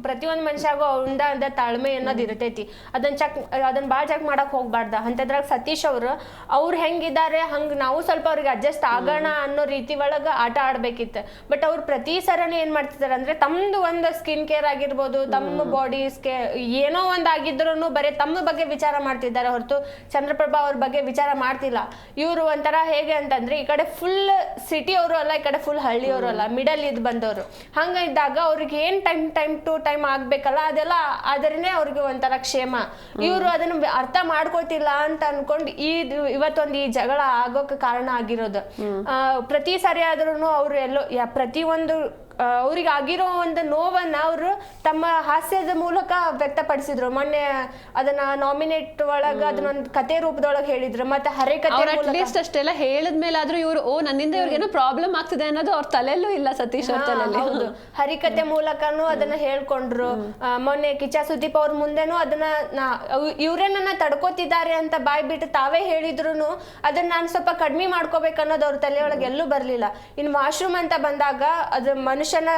ಪ್ರತಿಯೊಂದು ಮನುಷ್ಯಾಗೂ ಅವ್ರಿಂದ ಅಂದ ತಾಳ್ಮೆ ಅನ್ನೋದು ಇರ್ತೈತಿ. ಅದನ್ನ ಚೆಕ್ ಅದನ್ನ ಭಾಳ ಚೆಕ್ ಮಾಡಕ್ ಹೋಗ್ಬಾರ್ದ. ಅಂತದ್ರಾಗ ಸತೀಶ್ ಅವರು ಅವ್ರು ಹೆಂಗಿದ್ದಾರೆ ಹಂಗ್ ನಾವು ಸ್ವಲ್ಪ ಅವ್ರಿಗೆ ಅಡ್ಜಸ್ಟ್ ಆಗೋಣ ಅನ್ನೋ ರೀತಿ ಒಳಗೆ ಆಟ ಆಡ್ಬೇಕಿತ್ತು. ಬಟ್ ಅವ್ರು ಪ್ರತಿ ಸರನು ಏನು ಮಾಡ್ತಿದ್ದಾರೆ ಅಂದ್ರೆ ತಮ್ಮದು ಒಂದು ಸ್ಕಿನ್ ಕೇರ್ ಆಗಿರ್ಬೋದು ತಮ್ಮ ಬಾಡಿ ಸ್ಕೇ ಏನೋ ಒಂದು ಆಗಿದ್ರು ಬರೀ ತಮ್ಮ ಬಗ್ಗೆ ವಿಚಾರ ಮಾಡ್ತಿದ್ದಾರೆ ಹೊರತು ಚಂದ್ರಪ್ರಭಾ ಅವ್ರ ಬಗ್ಗೆ ವಿಚಾರ ಮಾಡ್ತಿಲ್ಲ. ಇವರು ಒಂಥರ ಹೇಗೆ ಅಂತಂದ್ರೆ ಈ ಕಡೆ ಫುಲ್ ಸಿಟಿ ಅವರು ಅಲ್ಲ ಈ ಕಡೆ ಫುಲ್ ಹಳ್ಳಿಯವರು ಅಲ್ಲ ಮಿಡಲ್ ಇದ್ ಬಂದವರು. ಹಂಗ ಇದ್ದಾಗ ಅವ್ರಿಗೆ ಏನ್ ಟೈಮ್ ಟೈಮ್ ಟು ಟೈಮ್ ಆಗ್ಬೇಕಲ್ಲ ಅದೆಲ್ಲ ಆದ್ರೇನೆ ಅವ್ರಿಗೆ ಒಂಥರ ಕ್ಷೇಮ. ಇವರು ಅದನ್ನ ಅರ್ಥ ಮಾಡ್ಕೊತಿಲ್ಲ ಅಂತ ಅನ್ಕೊಂಡು ಈ ಇವತ್ತೊಂದು ಈ ಜಗಳ ಆಗೋಕೆ ಕಾರಣ ಆಗಿರೋದು. ಆ, ಪ್ರತಿ ಸರಿ ಆದ್ರೂ ಅವ್ರು ಎಲ್ಲೋ ಒಂದು ಅವ್ರಿಗೆ ಆಗಿರೋ ಒಂದು ನೋವನ್ನ ಅವರು ತಮ್ಮ ಹಾಸ್ಯದ ಮೂಲಕ ವ್ಯಕ್ತಪಡಿಸಿದ್ರು. ಮೊನ್ನೆ ಅದನ್ನ ನಾಮಿನೇಟ್ ಒಳಗ ಅದನ್ನೊಂದು ಕತೆ ರೂಪದೊಳಗೆ ಹೇಳಿದ್ರು. ಮತ್ತೆ ಹರೆ ಕತೆ ಮೂಲಕ- ಅಟ್ಲೀಸ್ಟ್ ಅಷ್ಟೆಲ್ಲ ಇವ್ರು ಇವರು ಓ ನನ್ನಿಂದ ಇವ್ರಿಗೇನೋ ಪ್ರಾಬ್ಲಮ್ ಆಗ್ತಿದೆ ಅನ್ನೋದು ಅವ್ರ ತಲೆಯಲ್ಲೂ ಇಲ್ಲ ಸತೀಶ್ ಅವ್ರ ತಲೆಯಲ್ಲಿ ಹೌದು. ಹರಿಕತೆ ಮೂಲಕನು ಅದನ್ನ ಹೇಳ್ಕೊಂಡ್ರು. ಮೊನ್ನೆ ಕಿಚ್ಚ ಸುದೀಪ್ ಅವ್ರ ಮುಂದೆನೂ ಅದನ್ನ ಇವರೇ ನನ್ನ ತಡ್ಕೋತಿದ್ದಾರೆ ಅಂತ ಬಾಯ್ ಬಿಟ್ಟು ತಾವೇ ಹೇಳಿದ್ರು ಅದನ್ನ ನಾನು ಸ್ವಲ್ಪ ಕಡಿಮೆ ಮಾಡ್ಕೋಬೇಕು ಅನ್ನೋದು ಅವ್ರ ತಲೆಯೊಳಗೆ ಎಲ್ಲೂ ಬರ್ಲಿಲ್ಲ. ಇನ್ ವಾಶ್ರೂಮ್ ಅಂತ ಬಂದಾಗ ಅದು ಮನುಷ್ಯನ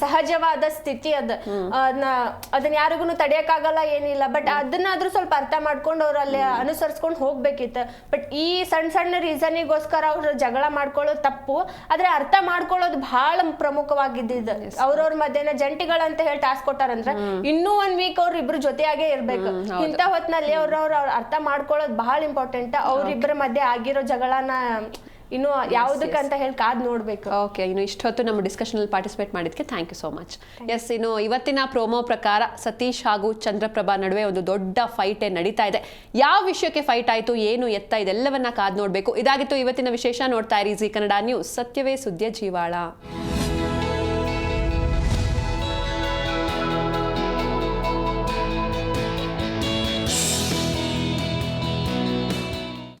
ಸಹಜವಾದ ಸ್ಥಿತಿ ಅದ. ಅದನ್ನ ಅದನ್ನ ಯಾರಿಗೂ ತಡೆಯಕ್ಕಾಗಲ್ಲ ಏನಿಲ್ಲ. ಬಟ್ ಅದನ್ನಾದ್ರೂ ಸ್ವಲ್ಪ ಅರ್ಥ ಮಾಡ್ಕೊಂಡು ಅವ್ರು ಅಲ್ಲಿ ಅನುಸರಿಸ್ಕೊಂಡು ಹೋಗ್ಬೇಕಿತ್ತು. ಬಟ್ ಈ ಸಣ್ಣ ಸಣ್ಣ ರೀಸನಿಗೋಸ್ಕರ ಅವ್ರ ಜಗಳ ಮಾಡ್ಕೊಳ್ಳೋದು ತಪ್ಪು. ಆದ್ರೆ ಅರ್ಥ ಮಾಡ್ಕೊಳ್ಳೋದು ಬಹಳ ಪ್ರಮುಖವಾಗಿದ್ದ ಅವ್ರವ್ರ ಮಧ್ಯನ ಜಂಟಿಗಳಂತ ಹೇಳಿ ಟಾಸ್ಕ್ ಕೊಟ್ಟಾರಂದ್ರೆ ಇನ್ನೂ ಒಂದ್ ವೀಕ್ ಅವ್ರ ಇಬ್ರು ಜೊತೆಯಾಗೇ ಇರ್ಬೇಕು. ಇಂತ ಹೊತ್ನಲ್ಲಿ ಅವ್ರವ್ರ ಅರ್ಥ ಮಾಡ್ಕೊಳ್ಳೋದು ಬಹಳ ಇಂಪಾರ್ಟೆಂಟ್ ಅವ್ರಿಬ್ರ ಮಧ್ಯೆ ಆಗಿರೋ ಜಗಳನ ಇನ್ನು ಯಾವ್ದಕ್ಕಂತ ಹೇಳಿ ಕಾದ್ ನೋಡ್ಬೇಕು. ಓಕೆ ಇನ್ನು ಇಷ್ಟೊತ್ತು ನಮ್ಮ ಡಿಸ್ಕಷನ್ ಅಲ್ಲಿ participate ಮಾಡಿದ್ಕೆ thank you so much yes ಇನ್ನು ಇವತ್ತಿನ ಪ್ರೋಮೋ ಪ್ರಕಾರ ಸತೀಶ್ ಹಾಗೂ ಚಂದ್ರಪ್ರಭಾ ನಡುವೆ ಒಂದು ದೊಡ್ಡ ಫೈಟ್ ನಡೀತಾ ಇದೆ. ಯಾವ ವಿಷಯಕ್ಕೆ ಫೈಟ್ ಆಯ್ತು ಏನು ಎತ್ತ ಇದೆಲ್ಲವನ್ನ ಕಾದ್ ನೋಡ್ಬೇಕು. ಇದಾಗಿತ್ತು ಇವತ್ತಿನ ವಿಶೇಷ ನೋಡ್ತಾ ಇರಿ ಜಿ ಕನ್ನಡ ನ್ಯೂಸ್ ಸತ್ಯವೇ ಸುದ್ದಿಯ ಜೀವಾಳ.